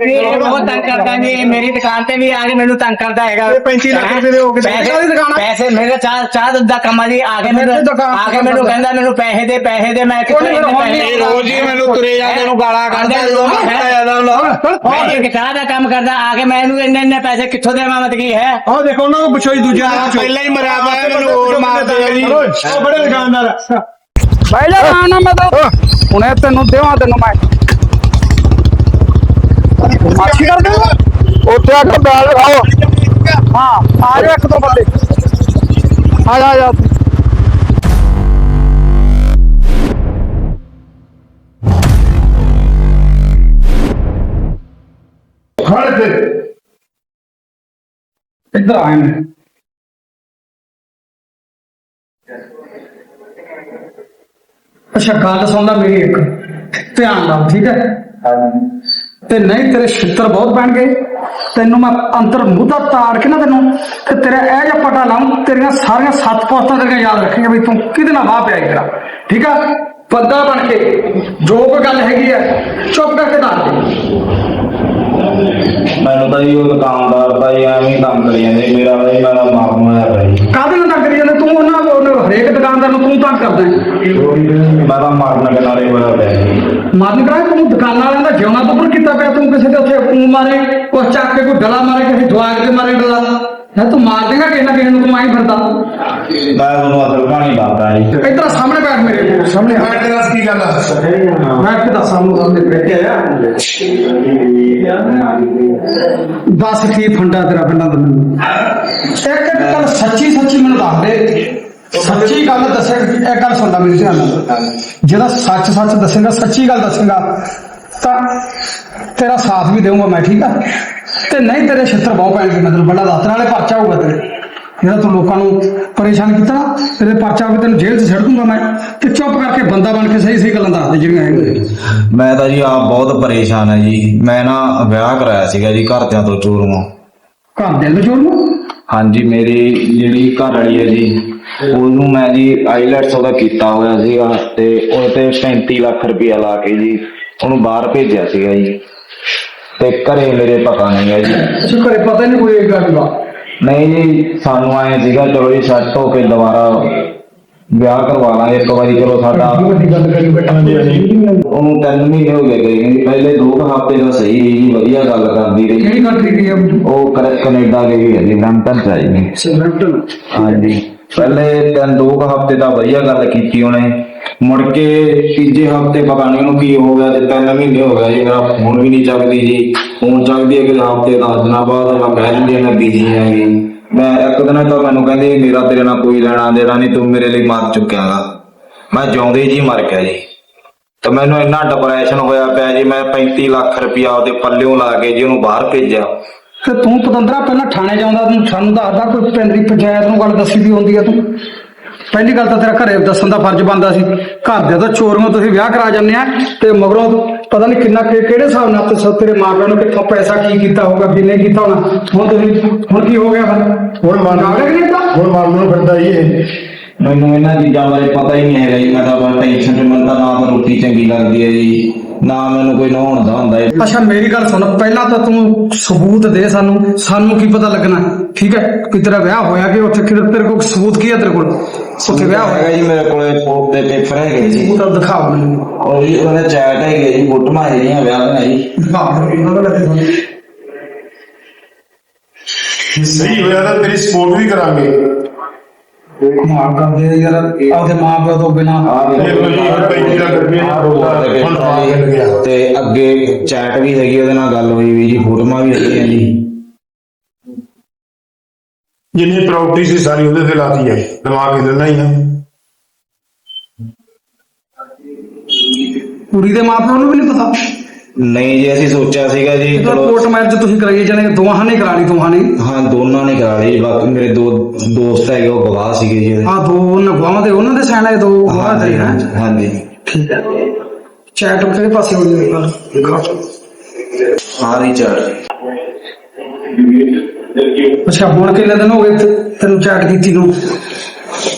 ਇਹ ਇਹ ਬਹੁਤ ਤੰਗ ਕਰਦਾ ਜੀ ਇਹ ਮੇਰੀ ਦੁਕਾਨ ਤੇ ਵੀ ਆ ਕੇ ਮੈਨੂੰ ਤੰਗ ਕਰਦਾ ਹੈਗਾ। ਇਹ 35 ਲੱਖ ਰੁਪਏ ਦੇ ਹੋ ਗਏ। ਪੈਸੇ ਕਾਹਦੀ ਦੁਕਾਨ ਆ? ਪੈਸੇ ਮੇਰੇ ਚਾਹ ਚਾਹ ਦਾ ਕੰਮ ਆ ਜੀ ਆ ਕੇ ਮੈਨੂੰ ਆ ਕੇ ਮੈਨੂੰ ਕਹਿੰਦਾ ਮੈਨੂੰ ਪੈਸੇ ਦੇ ਪੈਸੇ ਦੇ ਮੈਂ ਕਿੱਥੋਂ ਕੋਈ ਇੰਨੇ ਹੁਣ ਪੈਸੇ ਨਹੀਂ, ਰੋਜ਼ ਹੀ ਮੈਨੂੰ ਤੁਰੇ ਜਾਂਦੇ ਨੂੰ ਗਾਲਾਂ ਕੱਢਦਾ ਜਦੋਂ ਮੈਂ ਕਿਹਾ ਜਾਂਦਾ ਹੁੰਦਾ ਮੈਂ ਇੱਕ ਚਾਹ ਦਾ ਕੰਮ ਕਰਦਾ ਆ ਕੇ ਮੈਂ ਇਹਨੂੰ ਇੰਨੇ ਇੰਨੇ ਪੈਸੇ ਕਿੱਥੋਂ ਦੇਵਾਂ ਮਤ ਕੀ ਹੈ? ਆਹ ਦੇਖੋ ਉਹਨਾਂ ਨੂੰ ਪੁੱਛੋ ਜੀ ਦੂਜਾ ਪਹਿਲਾਂ ਹੀ ਮਰਿਆ ਪਿਆ ਮੈਨੂੰ ਹੋਰ ਮਾਰਦੇ ਆ ਜੀ। ਉਹ ਬੜੇ ਦੁਕਾਨਦਾਰ ਆ। ਬਾਈ ਜਾ ਨਾ ਮੈਂ ਤਾਂ ਹੁਣੇ ਤੈਨੂੰ ਦੇਵਾਂ ਤੈਨੂੰ ਮੈਂ। ਮਾਸ਼ੀ ਕਰ ਦੇ ਉੱਥੇ ਆ ਕੇ ਬੈਲ ਖਾਓ ਹਾਂ ਆ ਜਾ ਇੱਕ ਦੋ ਬੰਦੇ। ਆ ਜਾ ਆ ਜਾ। ਖੜ ਤੇ ਇੱਧਰ ਆਏ ਨੇ ਅੱਛਾ ਗੱਲ ਸੁਣਦਾ ਮੇਰੀ ਇੱਕ। ਧਿਆਨ ਨਾਲ ਠੀਕ ਹੈ? ਤੇ ਨਹੀਂ, ਤੇਰੇ ਛਿੱਤਰ ਬਹੁਤ ਬਣ ਗਏ। ਤੈਨੂੰ ਮੈਂ ਅੰਦਰ ਮੁੱਦਾ ਤਾੜ ਕੇ ਨਾ ਤੈਨੂੰ, ਤੇ ਤੇਰਾ ਇਹ ਜਿਹਾ ਪਟਾ ਲਾਉਂ, ਤੇਰੀਆਂ ਸਾਰੀਆਂ ਸੱਤ ਪੋਸਟਾਂ ਤੇਰੀਆਂ ਯਾਦ ਰੱਖੇਂਗੇ ਵੀ ਤੂੰ ਕਿਹਦੇ ਨਾਲ ਵਾਹ ਪਿਆ ਤੇਰਾ ਠੀਕ ਆ? ਬੰਦਾ ਬਣ ਕੇ, ਜੋ ਕੋਈ ਗੱਲ ਹੈਗੀ ਆ, ਚੁੱਪ ਕਰਕੇ ਦੱਸ ਦੇ। ਮੈਨੂੰ ਤਾਂ ਜੀ ਉਹ ਦੁਕਾਨਦਾਰ ਦਾ ਹੀ ਐਵੇਂ ਹੀ ਕੰਮ ਕਰੀ ਜਾਂਦੇ ਮੇਰਾ ਤਾਂ ਜੀ ਮੇਰਾ ਮਾਰਨ ਹੋਇਆ ਪਿਆ ਜੀ ਕਾਹਦੇ ਨਾਲ ਤੰਗ ਕਰੀ ਜਾਂਦਾ? ਤੂੰ ਉਹਨਾਂ ਉਹਨੂੰ ਹਰੇਕ ਦੁਕਾਨਦਾਰ ਨੂੰ ਤੂੰ ਤੰਗ ਕਰਦਾ ਹੈ। ਮੈਂ ਤਾਂ ਮਾਰਨ ਕਿਨਾਰੇ ਹੋਇਆ ਪਿਆ ਜੀ। ਮਾਰਨ ਕਰਾ ਤੂੰ ਦੁਕਾਨਾਂ ਵਾਲਿਆਂ ਦਾ ਜਿਉਣਾ ਤੋਂ ਕੀਤਾ ਪਿਆ ਤੂੰ ਕਿਸੇ ਦੇ ਉੱਥੇ ਊਂ ਮਾਰੇ ਕੁਛ ਚੱਕ ਕੇ ਕੋਈ ਡਲਾ ਮਾਰੇ ਕਿਸੇ ਜਵਾਗ ਦੇ ਮਾਰੇ ਡਲਾ ਹੈ ਤੂੰ ਮਾਰ ਦੇਗਾ ਕਿਸੇ ਨਾ ਕਿਸੇ ਨੂੰ ਤੂੰ ਆਈ ਫਿਰਦਾ। ਮੈਂ ਤੁਹਾਨੂੰ ਅਸਲ ਕਹਾਣੀ ਦੱਸਦਾ ਜੀ। ਇੱਧਰ ਸਾਹਮਣੇ ਬੈਠ ਮੇਰੇ ਕੋਲ, ਸਾਹਮਣੇ ਮੈਂ ਤੇਰਾ ਕੀ ਗੱਲ ਆ? ਬੈਠ ਕੇ ਦੱਸ ਸਾਹਮਣੇ ਸਾਹਮਣੇ ਬੈਠੇ ਆ। ਦੱਸ ਕੀ ਫੰਡਾ ਤੇਰਾ ਫੰਡਾ ਦਾ ਮੈਨੂੰ। ਇੱਕ ਇੱਕ ਗੱਲ ਸੱਚੀ ਸੱਚੀ ਮੈਨੂੰ ਦੱਸ ਦੇ। ਸੱਚੀ ਗੱਲ ਦੱਸੇ ਇਹ ਗੱਲ ਸੁਣਦਾ ਮੇਰੀ ਧਿਆਨ ਨਾਲ। ਜਿਹੜਾ ਸੱਚ ਸੱਚ ਦੱਸੇਗਾ ਸੱਚੀ ਗੱਲ ਦੱਸੇਗਾ। ਤਾਂ ਤੇਰਾ ਸਾਥ ਵੀ ਦੇਵਾਂਗਾ ਮੈਂ ਠੀਕ ਆ? ਤੇ ਨਹੀਂ ਤੇਰੇ ਛਿੱਤਰ ਬਹੁਤ ਪੈਣਗੇ ਮਤਲਬ ਵੱਡਾ ਦਾਤਰ ਵਾਲੇ ਪਰਚਾ ਹੋਊਗਾ ਤੇਰੇ। ਜਿਹੜਾ ਤੂੰ ਲੋਕਾਂ ਨੂੰ ਪਰੇਸ਼ਾਨ ਕੀਤਾ ਤੇਰੇ ਪਰਚਾ ਵੀ ਤੈਨੂੰ ਜੇਲ੍ਹ 'ਚ ਛੱਡ ਦੂੰਗਾ ਮੈਂ। ਤੇ ਚੁੱਪ ਕਰਕੇ ਬੰਦਾ ਬਣ ਕੇ ਸਹੀ ਸਹੀ ਗੱਲਾਂ ਦੱਸ ਦੇ ਜਿਹੜੀਆਂ ਹੈਗੀਆਂ ਮੈਂ ਤਾਂ ਜੀ ਆਪ ਬਹੁਤ ਪਰੇਸ਼ਾਨ ਹੈ ਜੀ। ਮੈਂ ਨਾ ਵਿਆਹ ਕਰਾਇਆ ਸੀਗਾ ਜੀ ਘਰਦਿਆਂ ਤੋਂ ਚੋਰੋਂ ਘਰ ਦੇ ਲਜੋੜ ਨੂੰ ਹਾਂਜੀ ਮੇਰੀ ਜਿਹੜੀ ਘਰ ਵਾਲੀ ਹੈ ਜੀ ਉਹਨੂੰ ਮੈਂ ਜੀ ਆਈਲੈਟਸ ਉਹਦਾ ਕੀਤਾ ਹੋਇਆ ਸੀਗਾ ਤੇ ਉਹ ਤੇ 35 ਲੱਖ ਰੁਪਇਆ ਲਾ ਕੇ ਜੀ ਉਹਨੂੰ ਬਾਹਰ ਭੇਜਿਆ ਸੀਗਾ ਜੀ। ਤੇ ਘਰੇ ਮੇਰੇ ਪਤਾ ਨਹੀਂ ਹੈ ਜੀ। ਅੱਛਾ ਘਰੇ ਪਤਾ ਨਹੀਂ ਕੋਈ ਇਹ ਗੱਲ ਦਾ। ਨਹੀਂ ਜੀ ਸਾਨੂੰ ਆਏ ਸੀਗਾ ਚਲੋ ਜੀ ਸੈੱਟ ਹੋ ਕੇ ਦੁਬਾਰਾ ਵਿਆਹ ਕਰਵਾ ਲਾਂਗੇ ਇੱਕ ਵਾਰੀ ਚਲੋ ਸਾਡਾ ਵੱਡੀ ਗੱਲ ਕਰੀ ਬੈਠਾ ਉਹਨੂੰ ਤਿੰਨ ਮਹੀਨੇ ਹੋ ਗਏ ਗਏ ਨੂੰ। ਪਹਿਲੇ ਦੋ ਕੁ ਹਫ਼ਤੇ ਦਾ ਸਹੀ ਰਹੀ ਜੀ ਵਧੀਆ ਗੱਲ ਕਰਦੀ ਰਹੀ। ਕਿਹੜੀ ਕੰਟਰੀ ਦੀ ਹੈ ਉਹ ਕਰ- ਕੈਨੇਡਾ ਗਈ ਹੈ ਜੀ ਲੰਡਨ ਚ ਆਈ ਜੀ ਸਿਮਰਟਨ ਹਾਂਜੀ। ਪਹਿਲੇ ਤਿੰਨ ਦੋ ਕੁ ਹਫ਼ਤੇ ਤਾਂ ਵਧੀਆ ਗੱਲ ਕੀਤੀ ਉਹਨੇ। ਮੁੜ ਕੇ ਤੀਜੇ ਹਫ਼ਤੇ ਪਤਾ ਨਹੀਂ ਉਹਨੂੰ ਕੀ ਹੋ ਗਿਆ ਤੇ ਤਿੰਨ ਮਹੀਨੇ ਹੋ ਗਏ ਜੀ ਮੇਰਾ ਫੋਨ ਵੀ ਨਹੀਂ ਚੱਕਦੀ ਜੀ। ਫੋਨ ਚੱਕਦੀ ਹੈ ਕਿ ਹਫ਼ਤੇ ਦਸ ਦਿਨਾਂ ਬਾਅਦ ਮੈਂ ਕਹਿ ਦਿੰਦੀ ਮੈਂ ਬਿਜ਼ੀ ਹੈਗੀ ਮੈਂ ਇੱਕ ਦਿਨ ਤਾਂ ਮੈਨੂੰ ਕਹਿੰਦੀ, ਮੇਰਾ ਤੇਰੇ ਨਾਲ ਕੋਈ ਲੈਣਾ ਦੇਣਾ ਨਹੀਂ ਤੂੰ ਮੇਰੇ ਲਈ ਮਰ ਚੁੱਕਿਆਗਾ ਮੈਂ ਜਿਉਂਦੇ ਜੀ ਮਰ ਗਿਆ ਜੀ। ਤੇ ਮੈਨੂੰ ਇੰਨਾ ਡਿਪਰੈਸ਼ਨ ਹੋਇਆ ਪਿਆ ਜੀ, ਮੈਂ 35 ਲੱਖ ਰੁਪਇਆ ਉਹਦੇ ਪੱਲਿਓਂ ਲਾ ਕੇ ਜੀ ਉਹਨੂੰ ਬਾਹਰ ਭੇਜਿਆ। ਤੇ ਤੂੰ ਪਤੰਦਰਾ, ਪਹਿਲਾਂ ਥਾਣੇ ਜਾਉਂਦਾ ਤੂੰ ਸਾਨੂੰ ਦੱਸਦਾ ਕੋਈ ਪਿੰਡ ਦੀ ਪੰਚਾਇਤ ਨੂੰ ਗੱਲ ਦੱਸੀ ਦੀ ਹੁੰਦੀ ਆ ਤੂੰ? ਪਹਿਲੀ ਗੱਲ ਤਾਂ ਤੇਰਾ ਘਰੇ ਦੱਸਣ ਦਾ ਫਰਜ਼ ਬਣਦਾ ਸੀ। ਘਰ ਦੇ ਤਾਂ ਚੋਰੀਆਂ ਤੁਸੀਂ ਵਿਆਹ ਕਰਾ ਜਾਂਦੇ ਆ ਤੇ ਮਗਰੋਂ ਪਤਾ ਨਹੀਂ ਕਿੰਨਾ ਕਿ- ਕਿਹੜੇ ਹਿਸਾਬ ਨਾਲ ਤੇ ਸਭ ਤੇਰੇ ਮਾਪਿਆਂ ਨੇ ਕਿੱਥੋਂ ਪੈਸਾ ਕੀ ਕੀਤਾ ਹੋਗਾ ਕੀ ਨਹੀਂ ਕੀਤਾ ਹੋਣਾ। ਹੁਣ ਤੁਸੀਂ ਹੁਣ ਕੀ ਹੋ ਗਿਆ ਫਿਰ? ਹੁਣ ਮੰਨ ਕਾਗਜ਼ ਨਹੀਂ ਦਿੱਤਾ? ਹੁਣ ਮੰਨ ਨੂੰ ਫਿਰਦਾ ਜੀ ਇਹ। ਮੈਨੂੰ ਇਹਨਾਂ ਚੀਜ਼ਾਂ ਬਾਰੇ ਪਤਾ ਹੀ ਨਹੀਂ ਹੈਗਾ ਜੀ। ਮੈਂ ਤਾਂ ਬਸ ਟੈਨਸ਼ਨ ਚ ਮੈਨੂੰ ਤਾਂ ਨਾ ਤਾਂ ਰੋਟੀ ਚੰਗੀ ਲੱਗਦੀ ਹੈ ਜੀ। ਨਾ ਮੈਨੂੰ ਕੋਈ ਨਹਾਉਣ ਦਾ ਹੁੰਦਾ ਹੈ ਅੱਛਾ ਮੇਰੀ ਗੱਲ ਸੁਣ। ਪਹਿਲਾਂ ਤਾਂ ਤੂੰ ਸਬੂਤ ਦੇ ਸਾਨੂੰ। ਸਾਨੂੰ ਕੀ ਪਤਾ ਲੱਗਣਾ? ਠੀਕ ਹੈ? ਕਿ ਤੇਰਾ ਵਿਆਹ ਹੋਇਆ ਕਿ ਉੱਥੇ ਕਿਹੜੇ ਤੇਰੇ ਕੋਲ ਸਬੂਤ ਕੀ ਹੈ ਤੇਰੇ ਕੋਲ? ਉੱਥੇ ਵਿਆਹ ਹੋਇਆ ਹੈਗਾ ਜੀ ਮੇਰੇ ਕੋਲੇ ਫੋਟ ਦੇ ਪੇਪਰ ਹੈਗੇ ਜੀ। ਉਹ ਤਾਂ ਦਿਖਾਓ ਮੈਨੂੰ। ਔਰ ਜੀ ਉਹਨੇ ਚੈਟ ਹੈਗੇ ਜੀ ਫੋਟੋਆਂ ਹੈਗੀਆਂ ਵਿਆਹ ਦੀਆਂ ਜੀ। ਦਿਖਾਓ ਇਹਨਾਂ ਦਾ ਲੱਗਦਾ ਸਹੀ ਹੋਇਆ ਤਾਂ ਤੇਰੀ ਸਪੋਰਟ ਵੀ ਕਰਾਂਗੇ। ਮਾਫ ਕਰ ਦੇ ਯਾਰ ਆਪਦੇ ਮਾਂ ਪਿਓ ਤੋਂ ਬਿਨਾ ਇਹ ਕੋਈ 35 ਲੱਖ ਰੁਪਏ ਦਾ ਰੋਟਾ ਹੁਣ ਪਾ ਕੇ ਗਿਆ ਤੇ ਅੱਗੇ ਚੈਟ ਵੀ ਹੈਗੀ ਉਹਦੇ ਨਾਲ ਗੱਲ ਹੋਈ ਵੀ ਜੀ ਫੋਟੋਆਂ ਵੀ ਹੈਗੀਆਂ ਜੀ। ਜਿੰਨੀ ਪ੍ਰਾਪਰਟੀ ਸੀ ਸਾਰੀ ਉਹਦੇ ਤੇ ਲਾਤੀ ਹੈ ਦਿਮਾਗ ਇਹਦਾ ਨਹੀਂ ਆ। ਕੁੜੀ ਦੇ ਮਾਂ ਪਿਓ ਨੂੰ ਵੀ ਨਹੀਂ ਪਤਾ? ਨਹੀਂ ਜੀ ਅਸੀਂ ਸੋਚਿਆ ਸੀਗਾ ਜੀ ਚਲੋ। ਕੋਰਟ ਮੈਰਿਜ ਤੁਸੀਂ ਕਰਾਈਏ ਜਾਨੇ ਦੋਹਾਂ ਨੇ ਕਰਾਣੀ ਦੋਹਾਂ ਨੇ। ਹਾਂ ਦੋਨਾਂ ਨੇ ਕਰਾ ਲਈ ਬਾਕੀ ਮੇਰੇ ਦੋ ਦੋਸਤ ਹੈਗੇ ਉਹ ਗਵਾਹ ਸੀਗੇ ਜੀ। ਉਹਦੇ। ਆ ਦੋ ਨਗਵਾਵਾਂ ਦੇ ਉਹਨਾਂ ਦੇ ਸਾਈਨ ਹੈ ਦੋ ਗਵਾਹ ਦੇ ਹੈ? ਹਾਂਜੀ। ਹਾਂਜੀ ਠੀਕ ਹੈ। ਚੈਟ ਕਿਹੜੇ ਪਾਸੇ ਹੋਈ ਹੈ ਗੱਲ ਸਾਰੀ ਚੈਟ ਅੱਛਾ ਹੁਣ ਕਿੰਨੇ ਦਿਨ ਹੋ ਗਏ ਤੇ- ਤੈਨੂੰ ਚੈਟ ਕੀਤੀ ਨੂੰ?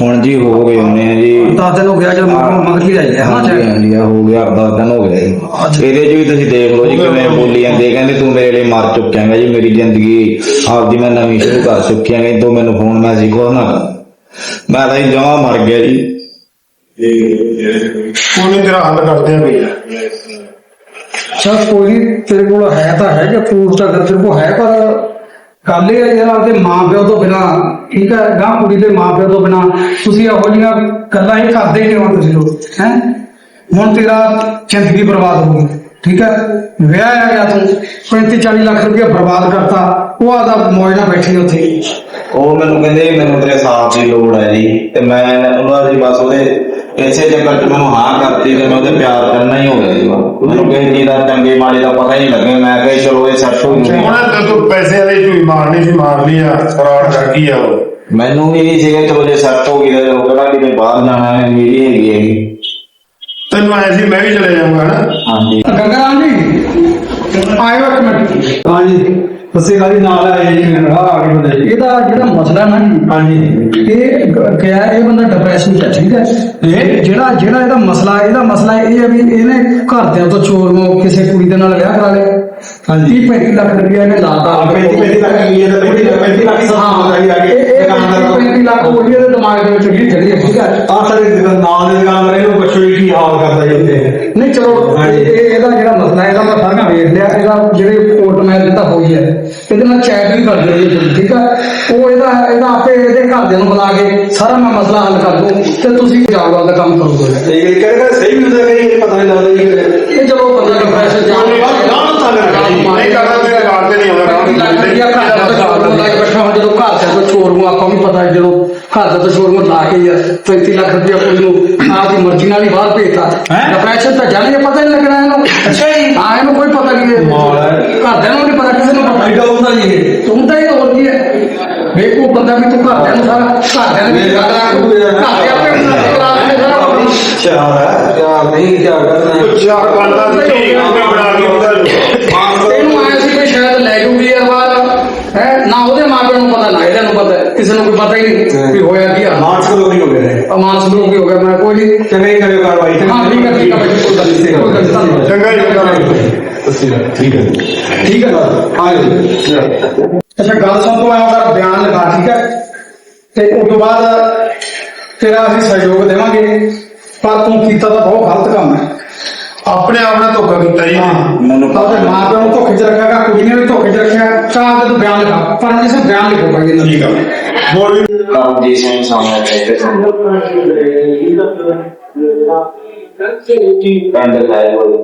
ਹੁਣ ਜੀ ਹੋ ਗਏ ਉਹਨੇ ਜੀ। 10 ਦਿਨ ਹੋ ਗਿਆ ਜਦ ਮੰਗਲੀ ਆਈ ਹੈ ਹਾਂ ਹਾਂਜੀ ਹਾਂਜੀ ਆਹ ਹੋ ਗਿਆ ਅੱਧਾ ਦਿਨ ਹੋ ਗਿਆ ਜੀ ਇਹਦੇ 'ਚ ਵੀ ਤੁਸੀਂ ਦੇਖ ਲਓ ਜੀ ਕਿਵੇਂ ਬੋਲੀ ਜਾਂਦੇ ਕਹਿੰਦੇ ਤੂੰ ਮੇਰੇ ਲਈ ਮਰ ਚੁੱਕਿਆ ਹੈਗਾ ਜੀ ਮੇਰੀ ਜ਼ਿੰਦਗੀ ਆਪਦੀ ਮੈਂ ਨਵੀਂ ਸ਼ੁਰੂ ਕਰ ਚੁੱਕਿਆ ਹੈਗਾ ਤੂੰ ਮੈਨੂੰ ਫੋਨ ਮੈਸੇਜ ਕੋਲ ਨਾ ਕਰ। ਮੈਂ ਤਾਂ ਜਮਾ ਮਰ ਗਿਆ ਜੀ। ਉਹਨੇ ਤੇਰਾ ਹੱਲ ਕਰਦੇ ਆ ਭਈਆ ਚਲ ਕੋਈ ਨੀ, ਤੇਰੇ ਕੋਲ ਹੈ ਤਾਂ ਹੈ ਕਿ ਪ੍ਰੂਫ ਤਾਂ ਤੇਰੇ ਕੋਲ ਹੈ ਪਰ ਗੱਲ ਇਹ ਹੈ ਜਿਹੜਾ ਉਹਦੇ ਮਾਂ ਤੋਂ ਬਿਨਾ, ਠੀਕ ਹੈ ਗਾਂ ਕੁੜੀ ਦੇ ਮਾਂ ਤੋਂ ਬਿਨਾ, ਤੁਸੀਂ ਇਹੋ ਜਿਹੀਆਂ ਗੱਲਾਂ ਹੀ ਕਰਦੇ ਕਿਉਂ ਤੁਸੀਂ ਲੋਕ, ਹੈ? ਹੁਣ ਤੇਰਾ ਜ਼ਿੰਦਗੀ ਬਰਬਾਦ ਹੋ ਗਈ, ਠੀਕ ਹੈ? ਵਿਆਹ ਆ ਗਿਆ ਤੂੰ 35 40 ਲੱਖ ਰੁਪਇਆ ਬਰਬਾਦ ਕਰਤਾ, ਉਹ ਆਦਾ ਮੌਜ ਬੈਠੀ ਉੱਥੇ। ਉਹ ਮੈਨੂੰ ਕਹਿੰਦੇ, ਮੈਨੂੰ ਤੇਰੇ ਸਾਥ ਦੀ ਲੋੜ ਹੈ ਜੀ, ਤੇ ਮੈਂ ਉਹਨਾਂ ਦੀ ਬਸ ਉਹਦੇ ਇਸੇ ਚੱਕਰ 'ਚ ਮੈਨੂੰ ਹਾਂ ਕਰਤੀ ਤੇ ਮੈਂ ਉਹਦੇ ਪਿਆਰ ਕਰਨਾ ਹੀ ਹੋ ਗਿਆ ਜੀ। ਮੈਨੂੰ ਕਿਸੇ ਚੀਜ਼ ਦਾ ਚੰਗੇ ਮਾੜੇ ਦਾ ਪਤਾ ਹੀ ਨਹੀਂ ਲੱਗਿਆ। ਮੈਂ ਕਿਹਾ ਚਲੋ ਇਹ ਸੈੱਟ ਹੋ ਜੂਗੀ ਉਹਨੇ ਤਾਂ ਤੂੰ ਪੈਸੇ ਵਾਲੀ ਝੂਠ ਮਾਰਨੀ ਸੀ ਮਾਰ ਲਈ ਆ। ਫਰਾਡ ਕਰ ਗਈ ਆ ਉਹ। ਮੈਨੂੰ ਵੀ ਇਹ ਸੀਗਾ ਚਲੋ ਜੇ ਸੈੱਟ ਹੋ ਗਈ ਤਾਂ ਉਹ ਕਿਹੜਾ ਕਿਤੇ ਬਾਹਰ ਜਾਣਾ ਹੈ ਮੇਰੀ ਹੈਗੀ ਹੈਗੀ ਤੈਨੂੰ ਆਇਆ ਸੀ ਮੈਂ ਵੀ ਚਲੇ ਜਾਊਂਗਾ ਨਾ। ਹਾਂਜੀ। ਗੰਗਾਰਾਮ ਜੀ ਆਇਓ ਇੱਕ ਮਿੰਟ। ਹਾਂਜੀ। ਤੁਸੀਂ ਗਾੜੀ ਨਾਲ ਆਏ ਜੀ ਆ ਆ ਕੇ ਬਤਾਈਏ ਇਹਦਾ ਜਿਹੜਾ ਮਸਲਾ ਨਾ ਹਾਂਜੀ। ਇਹ ਕਿਹਾ ਇਹ ਬੰਦਾ ਡਿਪਰੈਸ਼ਨ ਚ ਹੈ, ਠੀਕ ਹੈ? ਇਹ ਜਿਹੜਾ ਜਿਹੜਾ ਇਹਦਾ ਮਸਲਾ ਇਹਦਾ ਮਸਲਾ ਇਹ ਹੈ ਵੀ ਇਹਨੇ ਘਰਦਿਆਂ ਤੋਂ ਚੋਰ ਨੂੰ ਕਿਸੇ ਕੁੜੀ ਦੇ ਨਾਲ ਵਿਆਹ ਕਰਾ ਲਿਆ। ਹਾਂਜੀ। 35 ਲੱਖ ਰੁਪਇਆ ਇਹਨੇ ਲਾਤਾ 35 35 ਲੱਖ ਰੁਪਇਆ ਤੇ 35 ਲੱਖ ਹਾਂ ਇਹ 35 ਲੱਖ ਉਹਦੀ ਇਹਦੇ ਦਿਮਾਗ ਦੇ ਵਿੱਚ ਜਿਹੜੀ ਚੜੀ ਹੈ ਠੀਕ ਹੈ? ਨਹੀਂ ਚਲੋ ਇਹ ਇਹ- ਇਹਦਾ ਜਿਹੜਾ ਮਸਲਾ ਹੈ, ਇਹਦਾ ਮੈਂ ਸਾਰਾ ਵੇਖ ਲਿਆ। ਇਹਦਾ ਜਿਹੜੇ ਕੋਰਟ ਮੈਰਿਜ ਤਾਂ ਹੋਈ ਹੈ ਇਹਦੇ ਨਾਲ ਚੈਟ ਵੀ ਕਰ ਜੀ ਠੀਕ ਹੈ ਉਹ ਇਹਦਾ ਇਹਦਾ ਆਪੇ ਇਹਦੇ ਘਰਦਿਆਂ ਨੂੰ ਬੁਲਾ ਕੇ ਸਾਰਾ ਮੈਂ ਮਸਲਾ ਹੱਲ ਕਰ ਦੂੰ ਤੇ ਤੁਸੀਂ ਜਾਓ ਦਾ ਕੰਮ ਕਰੋਗੇ ਇਹ ਚਲੋ ਬੰਦਾ ਡਿਪਰੈਸ਼ਨ ਜਾ। ਨਹੀਂ ਕਰਨਾ ਤੇ ਕਾਰਡ ਤੇ ਨਹੀਂ ਆਉਂਦਾ ਜਦੋਂ ਘਰ ਦੇ ਤੋਂ ਚੋਰ ਨੂੰ ਆਪਾਂ ਵੀ ਪਤਾ ਹੈ ਜਦੋਂ ਘਰ ਦੇ ਤੋਂ ਚੋਰ ਨੂੰ ਲਾ ਕੇ ਯਾਰ 35 ਲੱਖ ਰੁਪਇਆ ਕੁੜੀ ਨੂੰ ਆਪਦੀ ਮਰਜ਼ੀ ਨਾਲ ਹੀ ਬਾਹਰ ਭੇਜਤਾ। ਡਿਪਰੈਸ਼ਨ ਤਾਂ ਜਾਣੇ ਪਤਾ ਨਹੀਂ ਲੱਗਣਾ ਇਹਨੂੰ। ਅੱਛਾ ਜੀ। ਹਾਂ ਇਹਨੂੰ ਕੋਈ ਪਤਾ ਨਹੀਂ ਹੈ। ਘਰਦਿਆਂ ਨੂੰ ਨਹੀਂ ਪਤਾ ਕਿਸੇ ਨੂੰ ਪਤਾ ਨਹੀਂ ਹੁੰਦਾ ਜੀ ਇਹ। ਤੂੰ ਤਾਂ ਇਹ ਹੋਰ ਕੀ ਹੈ। ਬੇਕੂ ਬੰਦਾ ਵੀ ਤੂੰ ਘਰਦਿਆਂ ਨੂੰ ਸਾਰਾ ਘਰਦਿਆਂ ਨੇ ਗੱਲ ਰੱਖ ਘਰਦੇ ਆਪੇ ਕਰਾ ਲੈਂਦੇ ਸਾਰਾ ਕੁਝ। ਚਾਰ ਕਰਦਾ ਸੀ ਆਪੇ ਬਣਾ ਕੇ ਉਹਦਾ ਇਹਨੂੰ ਆਇਆ ਸੀ ਕਿ ਸ਼ਾਇਦ ਲੈ ਜੂਗੀ ਯਾਰ ਬਾਹਰ। ਹੈ? ਨਾ ਉਹਦੇ ਮਾਪਿਆਂ ਨੂੰ ਪਤਾ ਨਾ ਇਹਦੇ ਨੂੰ ਪਤਾ। ਕਿਸੇ ਨੂੰ ਕੋਈ ਪਤਾ ਹੀ ਨਹੀਂ ਵੀ ਹੋਇਆ ਕੀ ਆ। ਮਾਨਸ ਲੋਕ ਹੋ ਗਏ ਮਾਨਸ ਲੋਕ ਹੋ ਗਿਆ ਮੈਂ ਕੋਈ ਨਹੀਂ। ਚੰਗਾ ਹੀ ਕਰਿਓ ਕਾਰਵਾਈ। ਹਾਂ ਠੀਕ ਹੈ ਠੀਕ ਹੈ ਭਾਈ, ਕੋਈ ਗੱਲ ਨਹੀਂ ਕੋਈ ਗੱਲ ਨਹੀਂ। ਧੰਨਵਾਦ। ਚੰਗਾ ਹੀ। ਠੀਕ ਹੈ ਆ ਅੱਛਾ ਗੱਲ ਸੁਣ ਤੂੰ ਆਇਆ ਕਰ ਬਿਆਨ ਲਿਖਾ ਠੀਕ ਹੈ? ਤੇ ਉਸ ਤੋਂ ਬਾਅਦ ਤੇਰਾ ਅਸੀਂ ਸਹਿਯੋਗ ਦੇਵਾਂਗੇ ਪਰ ਤੂੰ ਕੀਤਾ ਤਾਂ ਬਹੁਤ ਗਲਤ ਕੰਮ ਹੈ। ਆਪਣੇ ਆਪ ਨਾਲ ਧੋਖਾ ਕੀਤਾ ਜੀ। ਮੈਨੂੰ ਤਾਂ ਉਹਦੇ ਮਾਂ ਪਿਓ ਨੂੰ ਧੋਖੇ 'ਚ ਰੱਖਿਆਗਾ ਕੁੜੀ ਨੇ ਵੀ ਧੋਖੇ 'ਚ ਰੱਖਿਆ ਚਾਹ ਤੇ ਤੂੰ ਬਿਆਨ ਲਿਖਾ। ਪਰ ਜਿਸੇ ਬਿਆਨ ਲਿਖੋ ਭਾਈ ਇਹਨਾਂ ਠੀਕ ਆ। ਹੋਰ ਵੀ ਕਰਮਜੀਤ ਸਿੰਘ ਸਾਹਮਣੇ ਚਾਹੀਦੇ ਸਨ ਪਿੰਡ ਹੈ ਉਹ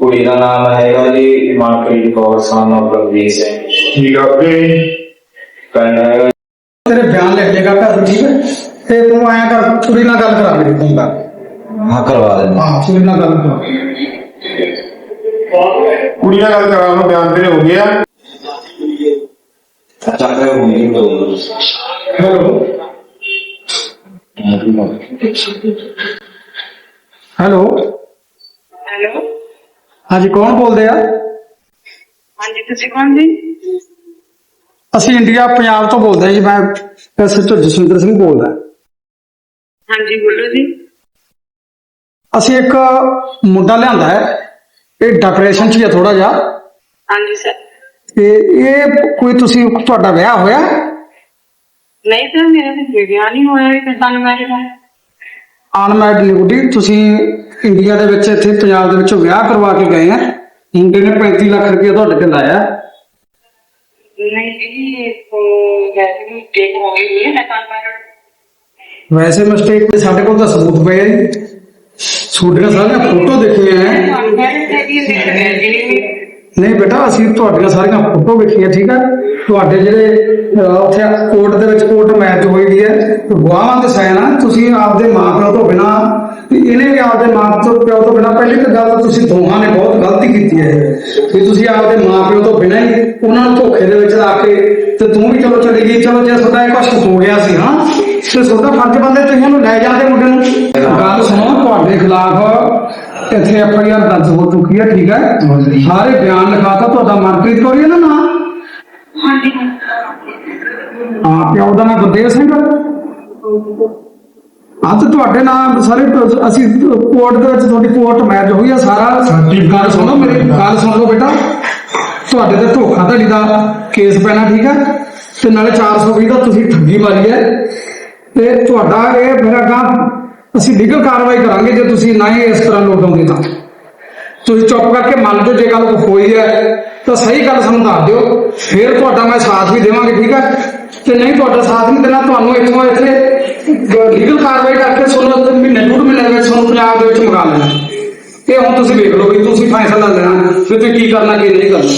ਕੁੜੀ ਦਾ ਨਾਮ ਹੈਗਾ ਜੀ ਮਨਪ੍ਰੀਤ ਕੌਰ ਸਾਨਾ ਪ੍ਰਵੀਰ ਸਿੰਘ। ਠੀਕ ਆ। ਤੇ ਪਿੰਡ ਹੈਗਾ ਤੇਰੇ ਬਿਆਨ ਲਿਖ ਲੇਗਾ ਘਰ ਠੀਕ ਹੈ ਤੇ ਤੂੰ ਆਇਆ ਕਰ ਕੁੜੀ ਨਾਲ ਗੱਲ ਕਰਾ ਮੇਰੀ ਫੋਨ ਕਰ। ਹਾਂ ਕਰਵਾ ਦਿੰਦੇ ਹਾਂ। ਕੁੜੀ ਨਾਲ ਗੱਲ ਕਰਾ। ਕੁੜੀ ਨਾਲ ਗੱਲ ਕਰਾਂ ਨੂੰ ਬਿਆਨ ਤੇਰੇ ਹੋ ਗਿਆ ਦੋ ਹੈਲੋ। ਹੈਲੋ। ਹੈਲੋ। ਹਾਂਜੀ ਕੌਣ ਬੋਲਦੇ ਆ? ਹਾਂਜੀ ਤੁਸੀਂ ਕੌਣ ਜੀ? ਅਸੀਂ ਇੰਡੀਆ ਪੰਜਾਬ ਤੋਂ ਬੋਲਦੇ ਜੀ ਮੈਂ ਐਸਐਚਓ ਜਸਵਿੰਦਰ ਸਿੰਘ ਬੋਲਦਾ। ਹਾਂਜੀ ਬੋਲੋ ਜੀ। ਅਸੀਂ ਇੱਕ ਮੁੰਡਾ ਲਿਆਂਦਾ ਹੈ। ਇਹ ਡਿਪਰੈਸ਼ਨ 'ਚ ਹੀ ਹੈ ਥੋੜਾ ਜਿਹਾ। ਹਾਂਜੀ ਸਰ। ਤੇ ਇਹ ਕੋਈ ਤੁਸੀਂ ਤੁਹਾਡਾ ਵਿਆਹ ਹੋਇਆ? ਨਹੀਂ ਸਰ ਮੇਰਾ ਤਾਂ ਵਿਆਹ ਨਹੀਂ ਹੋਇਆ ਇਹ ਤਾਂ ਮੈਂ ਕਿਹਾ ਅਨਮੈਰਿਡ ਨਿਊਡੀ ਤੁਸੀਂ ਇੰਡੀਆ ਦੇ ਵਿੱਚ ਇੱਥੇ ਪੰਜਾਬ ਦੇ ਵਿੱਚੋਂ ਵਿਆਹ ਕਰਵਾ ਕੇ ਗਏ ਆ ਮੁੰਡੇ ਨੇ 35 ਲੱਖ ਰੁਪਏ ਤੁਹਾਡੇ ਤੇ ਲਾਇਆ। ਨਹੀਂ ਜੀ ਉਹ ਵੈਸੇ ਵੀ ਡੇਟ ਹੋ ਗਈ ਹੈ ਮੈਂ ਤਾਂ ਵੈਸੇ ਮਿਸਟੇਕ ਤੇ ਸਾਡੇ ਕੋਲ ਤਾਂ ਸਬੂਤ ਪਏ। ਆ ਜੀ ਤੁਹਾਡੀਆਂ ਸਾਰੀਆਂ ਫੋਟੋ ਦੇਖੀਆਂ ਹੈ ਨਹੀਂ ਬੇਟਾ ਅਸੀਂ ਤੁਹਾਡੀਆਂ ਸਾਰੀਆਂ ਫੋਟੋ ਵੇਖੀਆਂ ਠੀਕ ਹੈ ਤੁਹਾਡੇ ਜਿਹੜੇ ਅਹ, ਉੱਥੇ ਕੋਰਟ ਦੇ ਵਿੱਚ ਕੋਰਟ ਮੈਚ ਹੋਈ ਦੀ ਹੈ। ਗਵਾਹਾਂ ਦੇ ਸਾਈਨ ਆ। ਤੁਸੀਂ ਆਪਦੇ ਮਾਂ ਪਿਓ ਤੋਂ ਬਿਨਾ ਇਹਨੇ ਵੀ ਆਪਦੇ ਮਾਂ ਤੋਂ ਪਿਓ ਤੋਂ ਬਿਨਾ ਪਹਿਲੀ ਤਾਂ ਗੱਲ ਤੁਸੀਂ ਦੋਹਾਂ ਨੇ ਬਹੁਤ ਗਲਤੀ ਕੀਤੀ ਹੈ। ਵੀ ਤੁਸੀਂ ਆਪਦੇ ਮਾਂ ਪਿਓ ਤੋਂ ਬਿਨਾ ਹੀ ਉਹਨਾਂ ਨੂੰ ਧੋਖੇ ਦੇ ਵਿੱਚ ਲਾ ਕੇ ਤੇ ਤੂੰ ਵੀ ਚਲੋ ਚਲੀ ਗਈ। ਚਲੋ ਜੇ ਤੁਹਾਡਾ ਇਹ ਕੁਛ ਹੋ ਗਿਆ ਸੀ ਹਾਂ? ਤੇ ਤੁਹਾਡਾ ਫਰਜ਼ ਬੰਦੇ ਤੁਸੀਂ ਉਹਨੂੰ ਲੈ ਜਾਂਦੇ ਮੁੰਡੇ ਨੂੰ। ਗੱਲ ਸੁਣੋ ਤੁਹਾਡੇ ਖਿਲਾਫ ਇੱਥੇ ਐਫ ਆਈ ਆਰ ਦਰਜ ਹੋ ਚੁੱਕੀ ਹੈ ਠੀਕ ਹੈ? ਸਾਰੇ ਬਿਆਨ ਲਿਖਾਤਾ ਤੁਹਾਡਾ ਮਨਪ੍ਰੀਤ ਕੌਰ ਹੀ ਹੈ ਨਾ? ਨਾਂ ਹਾਂਜੀ। ਹਾਂ ਪਿਓ ਦਾ ਨਾਮ ਗੁਰਦੇਵ ਸਿੰਘ? ਹਾਂ ਤੇ ਤੁਹਾਡੇ ਨਾਲ ਸਾਰੇ ਅਸੀਂ ਕੋਰਟ ਦੇ ਵਿੱਚ ਤੁਹਾਡੀ ਕੋਰਟ ਮੈਚ ਹੋਈ ਆ ਸਾਰਾ ਗੱਲ ਸੁਣੋ ਮੇਰੀ ਗੱਲ ਸੁਣ ਲਓ ਬੇਟਾ। ਤੁਹਾਡੇ ਤੇ ਧੋਖਾਧੜੀ ਦਾ ਕੇਸ ਪੈਣਾ ਠੀਕ ਹੈ? ਤੇ ਨਾਲੇ 420 ਦਾ ਤੁਸੀਂ ਠੱਗੀ ਮਾਰੀ ਹੈ। ਤੇ ਤੁਹਾਡਾ ਇਹ ਫਿਰ ਅੱਗਾ ਅਸੀਂ ਲੀਗਲ ਕਾਰਵਾਈ ਕਰਾਂਗੇ ਜੇ ਤੁਸੀਂ ਨਾ ਹੀ ਇਸ ਤਰ੍ਹਾਂ ਲੁੱਟੋਗੇ ਤਾਂ। ਤੁਸੀਂ ਚੁੱਪ ਕਰਕੇ ਮੰਨ ਲਓ ਜੇ ਗੱਲ ਹੋਈ ਹੈ, ਤਾਂ ਸਹੀ ਗੱਲ ਸਾਨੂੰ ਦੱਸ ਦਿਓ। ਫਿਰ ਤੁਹਾਡਾ ਮੈਂ ਸਾਥ ਵੀ ਦੇਵਾਂਗੇ, ਠੀਕ ਹੈ? ਤੇ ਨਹੀਂ ਤੁਹਾਡਾ ਸਾਥ ਨਹੀਂ ਦੇਣਾ, ਤੁਹਾਨੂੰ ਇੱਥੋਂ ਇੱਥੇ ਲੀਗਲ ਕਾਰਵਾਈ ਕਰਕੇ ਤੁਹਾਨੂੰ ਤੇ ਮਹੀਨੇ ਡੂਢ ਮਹੀਨੇ ਦੇ ਵਿੱਚ, ਤੁਹਾਨੂੰ ਪੰਜਾਬ ਦੇ ਵਿੱਚ ਮੰਗਾ ਲੈਣਾ। ਇਹ ਹੁਣ ਤੁਸੀਂ ਵੇਖ ਲਓ ਵੀ ਤੁਸੀਂ ਫੈਸਲਾ ਲੈਣਾ, ਵੀ ਤੁਸੀਂ ਕੀ ਕਰਨਾ, ਕੀ ਨਹੀਂ ਕਰਨਾ।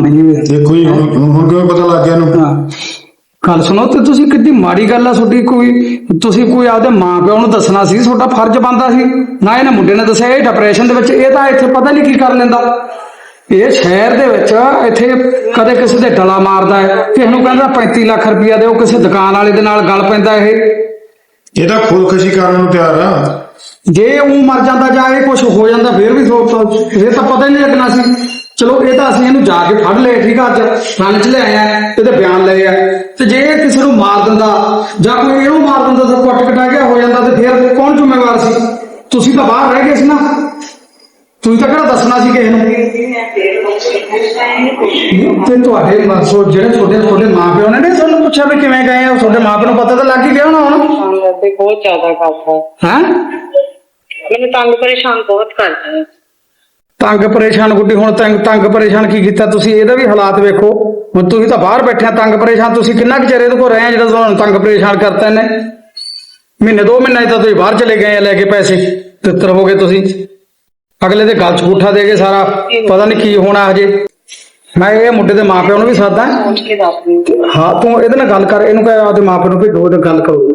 ਮੈਨੂੰ ਵੀ ਦੇਖੋ ਜੀ ਹੁਣ ਹੁਣ ਕਿਵੇਂ ਪਤਾ ਲੱਗ ਗਿਆ ਗੱਲ ਸੁਣੋ ਤੇ ਤੁਸੀਂ ਕਿੰਨੀ ਮਾੜੀ ਗੱਲ ਆ ਤੁਹਾਡੀ। ਕੋਈ ਤੁਸੀਂ ਕੋਈ ਆਪਦੇ ਮਾਂ ਪਿਓ ਨੂੰ ਦੱਸਣਾ ਸੀ ਤੁਹਾਡਾ ਫਰਜ਼ ਬਣਦਾ ਸੀ। ਨਾ ਇਹਨੇ ਮੁੰਡੇ ਨੇ ਦੱਸਿਆ ਇਹ ਡਿਪਰੈਸ਼ਨ ਦੇ ਵਿੱਚ ਇਹ ਤਾਂ ਇੱਥੇ ਪਤਾ ਨਹੀਂ ਕੀ ਕਰ ਲੈਂਦਾ। ਇਹ ਸ਼ਹਿਰ ਦੇ ਵਿੱਚ ਇੱਥੇ ਕਦੇ ਕਿਸੇ ਦੇ ਡਲਾ ਮਾਰਦਾ ਹੈ। ਕਿਸੇ ਨੂੰ ਕਹਿੰਦਾ 35 ਲੱਖ ਰੁਪਇਆ ਦਿਓ ਕਿਸੇ ਦੁਕਾਨ ਵਾਲੇ ਦੇ ਨਾਲ ਗੱਲ ਪੈਂਦਾ ਇਹ। ਇਹ ਤਾਂ ਖੁਦਕੁਸ਼ੀ ਕਰਨ ਨੂੰ ਤਿਆਰ ਆ। ਜੇ ਉਹ ਮਰ ਜਾਂਦਾ ਜਾਂ ਇਹ ਕੁਝ ਹੋ ਜਾਂਦਾ ਫਿਰ ਵੀ ਸੋਚ ਇਹ ਤਾਂ ਪਤਾ ਹੀ ਨਹੀਂ ਲੱਗਣਾ ਸੀ। ਚਲੋ ਇਹ ਤਾਂ ਅਸੀਂ ਇਹਨੂੰ ਜਾ ਕੇ ਫੜ ਲਏ ਠੀਕ ਆ ਅੱਜ। ਥਾਣੇ 'ਚ ਲੈ ਆਏ ਆ ਇਹਦੇ ਬਿਆਨ ਲਏ ਆ। ਤੇ ਜੇ ਇਹ ਕਿਸੇ ਨੂੰ ਮਾਰ ਦਿੰਦਾ ਜਾਂ ਕੋਈ ਇਹਨੂੰ ਮਾਰ ਦਿੰਦਾ ਤਾਂ ਕੁੱਟ ਕਟਾ ਗਿਆ ਹੋ ਜਾਂਦਾ ਤੇ ਫਿਰ ਕੌਣ ਜ਼ਿੰਮੇਵਾਰ ਸੀ? ਤੁਸੀਂ ਤਾਂ ਬਾਹਰ ਰਹਿ ਗਏ ਸੀ ਨਾ। ਤੁਸੀਂ ਤਾਂ ਕਿਹੜਾ ਦੱਸਣਾ ਸੀ ਕਿਸੇ ਨੂੰ? ਤੇ ਤੁਹਾਡੇ ਮਸੋ ਜਿਹੜੇ ਤੁਹਾਡੇ ਤੁਹਾਡੇ ਮਾਪਿਓ ਨੇ ਨੀ ਤੁਹਾਨੂੰ ਪੁੱਛਿਆ ਵੀ ਕਿਵੇਂ ਗਏ ਆ ਤੁਹਾਡੇ ਮਾਪਿਓ ਨੂੰ ਪਤਾ ਤਾਂ ਲੱਗ ਹੀ ਗਿਆ ਹੋਣਾ ਹੁਣ। ਸੰਗਤ ਤੇ ਬਹੁਤ ਜ਼ਿਆਦਾ ਕਰਦਾ ਹੈ? ਮੈਨੂੰ ਤੰਗ ਪਰੇਸ਼ਾਨ ਬਹੁਤ ਕਰਦਾ ਹੈ ਤੰਗ ਪਰੇਸ਼ਾਨ ਗੁੱਡੀ ਹੁਣ ਤੰਗ ਤੰਗ ਪਰੇਸ਼ਾਨ ਕੀ ਕੀਤਾ ਤੁਸੀਂ? ਇਹਦਾ ਵੀ ਹਾਲਾਤ ਵੇਖੋ। ਹੁਣ ਤੁਸੀਂ ਤਾਂ ਬਾਹਰ ਬੈਠੇ ਆ ਤੰਗ ਪਰੇਸ਼ਾਨ। ਤੁਸੀਂ ਕਿੰਨਾ ਕੁ ਚਿਰ ਇਹਦੇ ਕੋਲ ਰਹੇ ਆ ਜਿਹੜਾ ਤੁਹਾਨੂੰ ਤੰਗ ਪਰੇਸ਼ਾਨ ਕਰਤਾ ਇਹਨੇ? ਮਹੀਨੇ ਦੋ ਮਹੀਨੇ ਤਾਂ ਤੁਸੀਂ ਬਾਹਰ ਚਲੇ ਗਏ ਆ ਲੈ ਕੇ ਪੈਸੇ। ਤਿੱਤਰ ਹੋ ਗਏ ਤੁਸੀਂ। ਅਗਲੇ ਦੇ ਗਲ 'ਚ ਪੁੱਠਾ ਦੇ ਕੇ ਸਾਰਾ ਪਤਾ ਨਹੀਂ ਕੀ ਹੋਣਾ ਹਜੇ। ਮੈਂ ਇਹ ਮੁੰਡੇ ਦੇ ਮਾਪਿਆਂ ਨੂੰ ਵੀ ਸਾਦਾ ਕੇ ਹਾਂ ਤੂੰ ਇਹਦੇ ਨਾਲ ਗੱਲ ਕਰ ਇਹਨੂੰ ਕਹੇ ਆਪਦੇ ਮਾਪਿਆਂ ਨੂੰ ਭੇਜੋ ਤੇ ਗੱਲ ਕਰੋ।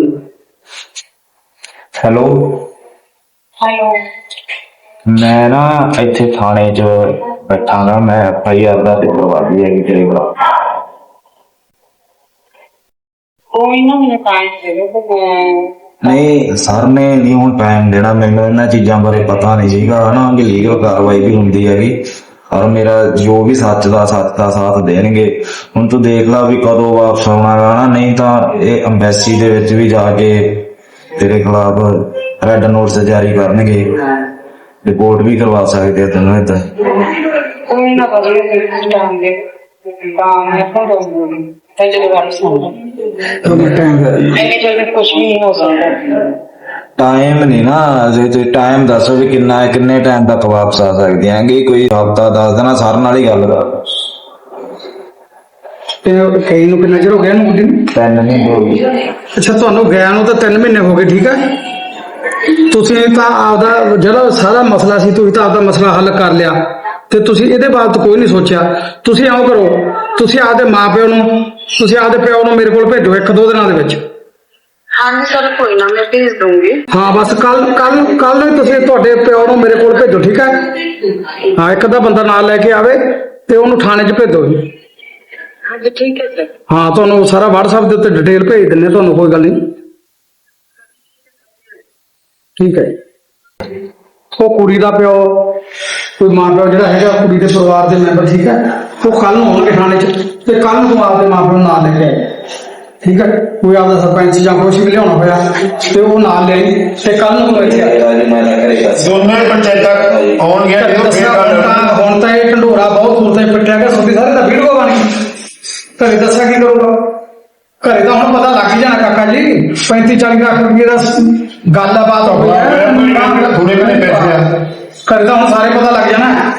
ਹੈਲੋ। ਹੈਲੋ। ਮੈਂ ਨਾ ਇੱਥੇ ਥਾਣੇ 'ਚ ਬੈਠਾਂਗਾ ਮੈਂ ਐਫ ਆਈ ਆਰ ਦਾ ਤੇ ਕਰਵਾ ਦੀ ਹੈਗੀ ਤੇਰੇ ਕੋਲ। ਕੋਈ ਨਾ ਮੈਨੂੰ ਟਾਈਮ ਦੇ ਮੈਂ ਨਹੀਂ, ਸਰ ਨੇ ਨਹੀਂ, ਹੁਣ ਟਾਈਮ ਦੇਣਾ ਮੈਨੂੰ, ਇਹਨਾਂ ਚੀਜ਼ਾਂ ਬਾਰੇ ਪਤਾ ਨਹੀਂ ਸੀਗਾ, ਹਨਾ, ਕਿ ਲੀਗਲ ਕਾਰਵਾਈ ਵੀ ਹੁੰਦੀ ਹੈਗੀ। ਔਰ ਮੇਰਾ ਜੋ ਵੀ ਸੱਚ ਦਾ ਸੱਚ ਦਾ ਸਾਥ ਦੇਣਗੇ, ਹੁਣ ਤੂੰ ਦੇਖ ਲਾ ਵੀ ਕਦੋਂ ਵਾਪਸ ਆਉਣਾ ਨਾ ਨਹੀਂ ਤਾਂ ਇਹ ਅੰਬੈਸੀ ਦੇ ਵਿੱਚ ਵੀ ਜਾ ਕੇ ਤੇਰੇ ਖਿਲਾਫ ਰੈੱਡ ਨੋਟਸ ਜਾਰੀ ਕਰਨਗੇ। ਰਿਪੋਰਟ ਵੀ ਕਰਵਾ ਸਕਦੇ ਆ ਤੈਨੂੰ ਏਦਾਂ ਕੋਈ ਨਾ ਬਦਲੇ ਟਾਈਮ ਦੇ ਤਾਂ ਮੈਂ ਫੋਨ ਦਊਂਗੀ ਤਾਂ ਜਦੋਂ ਵਾਪਸ ਆਉਣਾ ਇੰਨੇ ਜਲਦੀ ਕੁਝ ਵੀ ਨਹੀਂ ਹੋ ਸਕਦਾ। ਟਾਈਮ ਨਹੀਂ ਨਾ ਜੇ ਤੁਸੀਂ ਟਾਈਮ ਦੱਸੋ ਵੀ ਕਿੰਨਾ ਹੈ ਕਿੰਨੇ ਟਾਈਮ ਤੱਕ ਵਾਪਸ ਆ ਸਕਦੇ ਆਂਗੇ ਕੋਈ ਹਫਤਾ ਦੱਸ ਦੇਣਾ ਸਰ ਨਾਲ ਹੀ ਗੱਲ ਕਰ। ਤੇ ਕਈ ਨੂੰ ਕਿੰਨਾ ਚਿਰ ਹੋ ਗਿਆ ਗੁੱਡੀ ਨੂੰ ਤਿੰਨ ਨਹੀਂ ਹੋ ਗਈ ਅੱਛਾ ਤੁਹਾਨੂੰ ਗਿਆ ਨੂੰ ਤਾਂ 3 ਮਹੀਨੇ ਹੋ ਗਏ ਠੀਕ ਹੈ ਤੁਸੀਂ ਤਾਂ ਆਪਦਾ ਜਿਹੜਾ ਸਾਰਾ ਮਸਲਾ ਸੀ ਤੁਸੀਂ ਤਾਂ ਆਪਦਾ ਮਸਲਾ ਹੱਲ ਕਰ ਲਿਆ। ਤੇ ਤੁਸੀਂ ਇਹਦੇ ਬਾਬਤ ਕੋਈ ਨਹੀਂ ਸੋਚਿਆ। ਤੁਸੀਂ ਆਓ ਕਰੋ। ਤੁਸੀਂ ਆਪਦੇ ਮਾਪਿਓ ਨੂੰ ਤੁਸੀਂ ਆਪਦੇ ਪਿਓ ਨੂੰ ਮੇਰੇ ਕੋਲ ਭੇਜੋ ਇੱਕ ਦੋ ਦਿਨਾਂ ਦੇ ਵਿੱਚ। ਹਾਂਜੀ ਸਰ ਕੋਈ ਨਾ ਮੈਂ ਭੇਜ ਦੂੰਗੀ ਹਾਂ ਬਸ ਕੱਲ ਕੱਲ ਕੱਲ ਤੁਸੀਂ ਤੁਹਾਡੇ ਪਿਓ ਨੂੰ ਮੇਰੇ ਕੋਲ ਭੇਜੋ ਠੀਕ ਹੈ? ਹਾਂ ਇੱਕ ਦਾ ਬੰਦਾ ਨਾਲ ਲੈ ਕੇ ਆਵੇ ਤੇ ਉਹਨੂੰ ਥਾਣੇ 'ਚ ਭੇਜੋ। ਜੀ ਹਾਂਜੀ ਠੀਕ ਹੈ ਸਰ। ਹਾਂ ਤੁਹਾਨੂੰ ਸਾਰਾ WhatsApp ਦੇ ਉੱਤੇ ਡਿਟੇਲ ਭੇਜ ਦਿੰਨੇ ਤੁਹਾਨੂੰ ਕੋਈ ਗੱਲ ਨਹੀਂ। ਠੀਕ ਹੈ। ਉਹ ਕੁੜੀ ਦਾ ਪਿਓ ਕੋਈ ਮਾਂ ਪਿਓ ਜਿਹੜਾ ਹੈਗਾ ਕੁੜੀ ਦੇ ਪਰਿਵਾਰ ਦੇ ਮੈਂਬਰ ਠੀਕ ਹੈ? ਉਹ ਕੱਲ ਨੂੰ ਆਉਣਗੇ ਥਾਣੇ 'ਚ ਤੇ ਕੱਲ ਨੂੰ ਤੂੰ ਆਪਦੇ ਮਾਂ ਪਿਓ ਨੂੰ ਨਾਲ ਲੈ ਕੇ ਆਏ। ਠੀਕ ਹੈ? ਕੋਈ ਆਪਦਾ ਸਰਪੰਚ ਜਾਂ ਕੁਛ ਵੀ ਲਿਆਉਣਾ ਹੋਇਆ ਤੇ ਉਹ ਨਾਲ ਲੈ ਆਈ ਤੇ ਕੱਲ ਨੂੰ ਤੂੰ ਇੱਥੇ ਆਏ। ਤਾਂ ਦੋਨੋਂ ਹੀ ਪੰਚਾਇਤਾਂ ਆਉਣਗੀਆਂ ਜਦੋਂ ਫੇਰ ਦੱਸਿਆ ਗੱਲ ਤਾਂ ਹੁਣ ਤਾਂ ਇਹ ਢੰਡੋਰਾ ਬਹੁਤ ਦੂਰ ਤਾਈਂ ਪਿੱਟਿਆ ਗਿਆ ਸੋਦੀ ਸਾਰੇ ਦਾ ਵੀਡੀਓ ਬਣ। ਗਈ ਘਰੇ ਦੱਸਿਆ ਕੀ ਕਰੂਗਾ? ਘਰੇ ਤਾਂ ਹੁਣ ਪਤਾ ਲੱਗ ਜਾਣਾ ਕਾਕਾ ਜੀ 35 40 ਲੱਖ ਰੁਪਏ ਦਾ ਗੱਲ ਆ ਬਾਤ ਹੋ ਗਈ ਹੈ। ਥੋੜੇ ਬਣੇ ਪੈਸੇ ਆ। ਘਰੇ ਤਾਂ ਹੁਣ ਸਾਰੇ ਪਤਾ ਲੱਗ ਜਾਣਾ।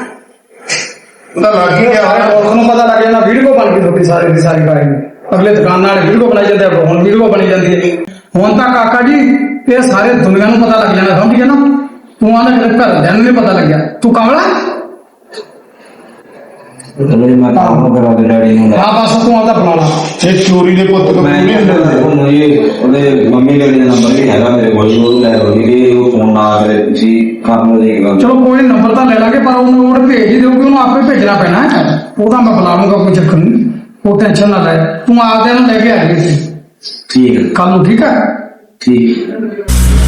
ਉਹਦਾ ਲੱਗ ਹੀ ਗਿਆ। ਹੋਣਾ। ਮੁਲਕ ਨੂੰ ਪਤਾ ਲੱਗ ਜਾਣਾ, ਵੀਡੀਓ ਬਣ ਗਈ ਤੁਹਾਡੀ ਸਾਰੇ ਦੀ ਸਾਰੀ ਬਾਰੇ ਅਗਲੇ ਦੁਕਾਨਾਂ ਵਾਲੇ ਵੀਡੀਓ ਬਣਾਈ ਜਾਂਦੇ ਆ ਹੁਣ ਵੀਡੀਓ ਬਣੀ ਜਾਂਦੀ ਹੈ। ਹੁਣ ਤਾਂ ਕਾਕਾ ਜੀ, ਇਹ ਸਾਰੇ ਦੁਨੀਆ ਨੂੰ ਪਤਾ ਲੱਗ ਜਾਣਾ, ਸਮਝ ਗਿਆ ਨਾ? ਤੂੰ ਆਂਦਾ ਮੇਰੇ ਘਰ ਨੂੰ ਨਹੀਂ ਪਤਾ ਲੱਗਿਆ। ਤੂੰ ਕਮਲਾ? ਚਲੋ ਜੀ ਮੈਂ ਕੰਮ ਕਰਾ ਦੇ ਡੈਡੀ ਨੂੰ ਲੈ। ਹਾਂ ਬਸ ਤੂੰ ਆਂਦਾ ਬਣਾ ਲਾ। ਇਹ ਚੋਰੀ ਦੇ ਪੁੱਤ ਮੈਂ ਕਬੂਲੇ ਉਹਨੂੰ ਇਹ ਉਹਦੇ ਮੰਮੀ ਡੈਡੀ ਦਾ ਨੰਬਰ ਵੀ ਹੈਗਾ ਮੇਰੇ ਕੋਲ ਉਹ ਲੈ ਲਓ ਜੀ ਕਿ ਉਹ ਫੋਨ ਨਾ ਕਰੇ ਤੁਸੀਂ ਕੰਮ ਦੇ ਗੱਲ ਚਲੋ ਕੋਈ ਨੰਬਰ ਤਾਂ ਲੈ ਲਾਂਗੇ ਪਰ ਉਹਨੂੰ ਉਹ ਭੇਜ ਹੀ ਦਿਓਗੇ ਉਹਨੂੰ ਆਪੇ ਭੇਜਣਾ ਪੈਣਾ ਹੈ। ਉਹਦਾ ਮੈਂ ਬੁਲਾ ਲੂੰਗਾ ਕੋਈ ਚੱਕਰ ਨਹੀਂ ਉਹ ਟੈਨਸ਼ਨ ਨਾ ਲੈ। ਤੂੰ ਆਪਦੇ ਨੂੰ ਲੈ ਕੇ ਆ ਗਈ ਸੀ ਠੀਕ ਕੱਲ ਨੂੰ ਠੀਕ ਹੈ? ਠੀਕ।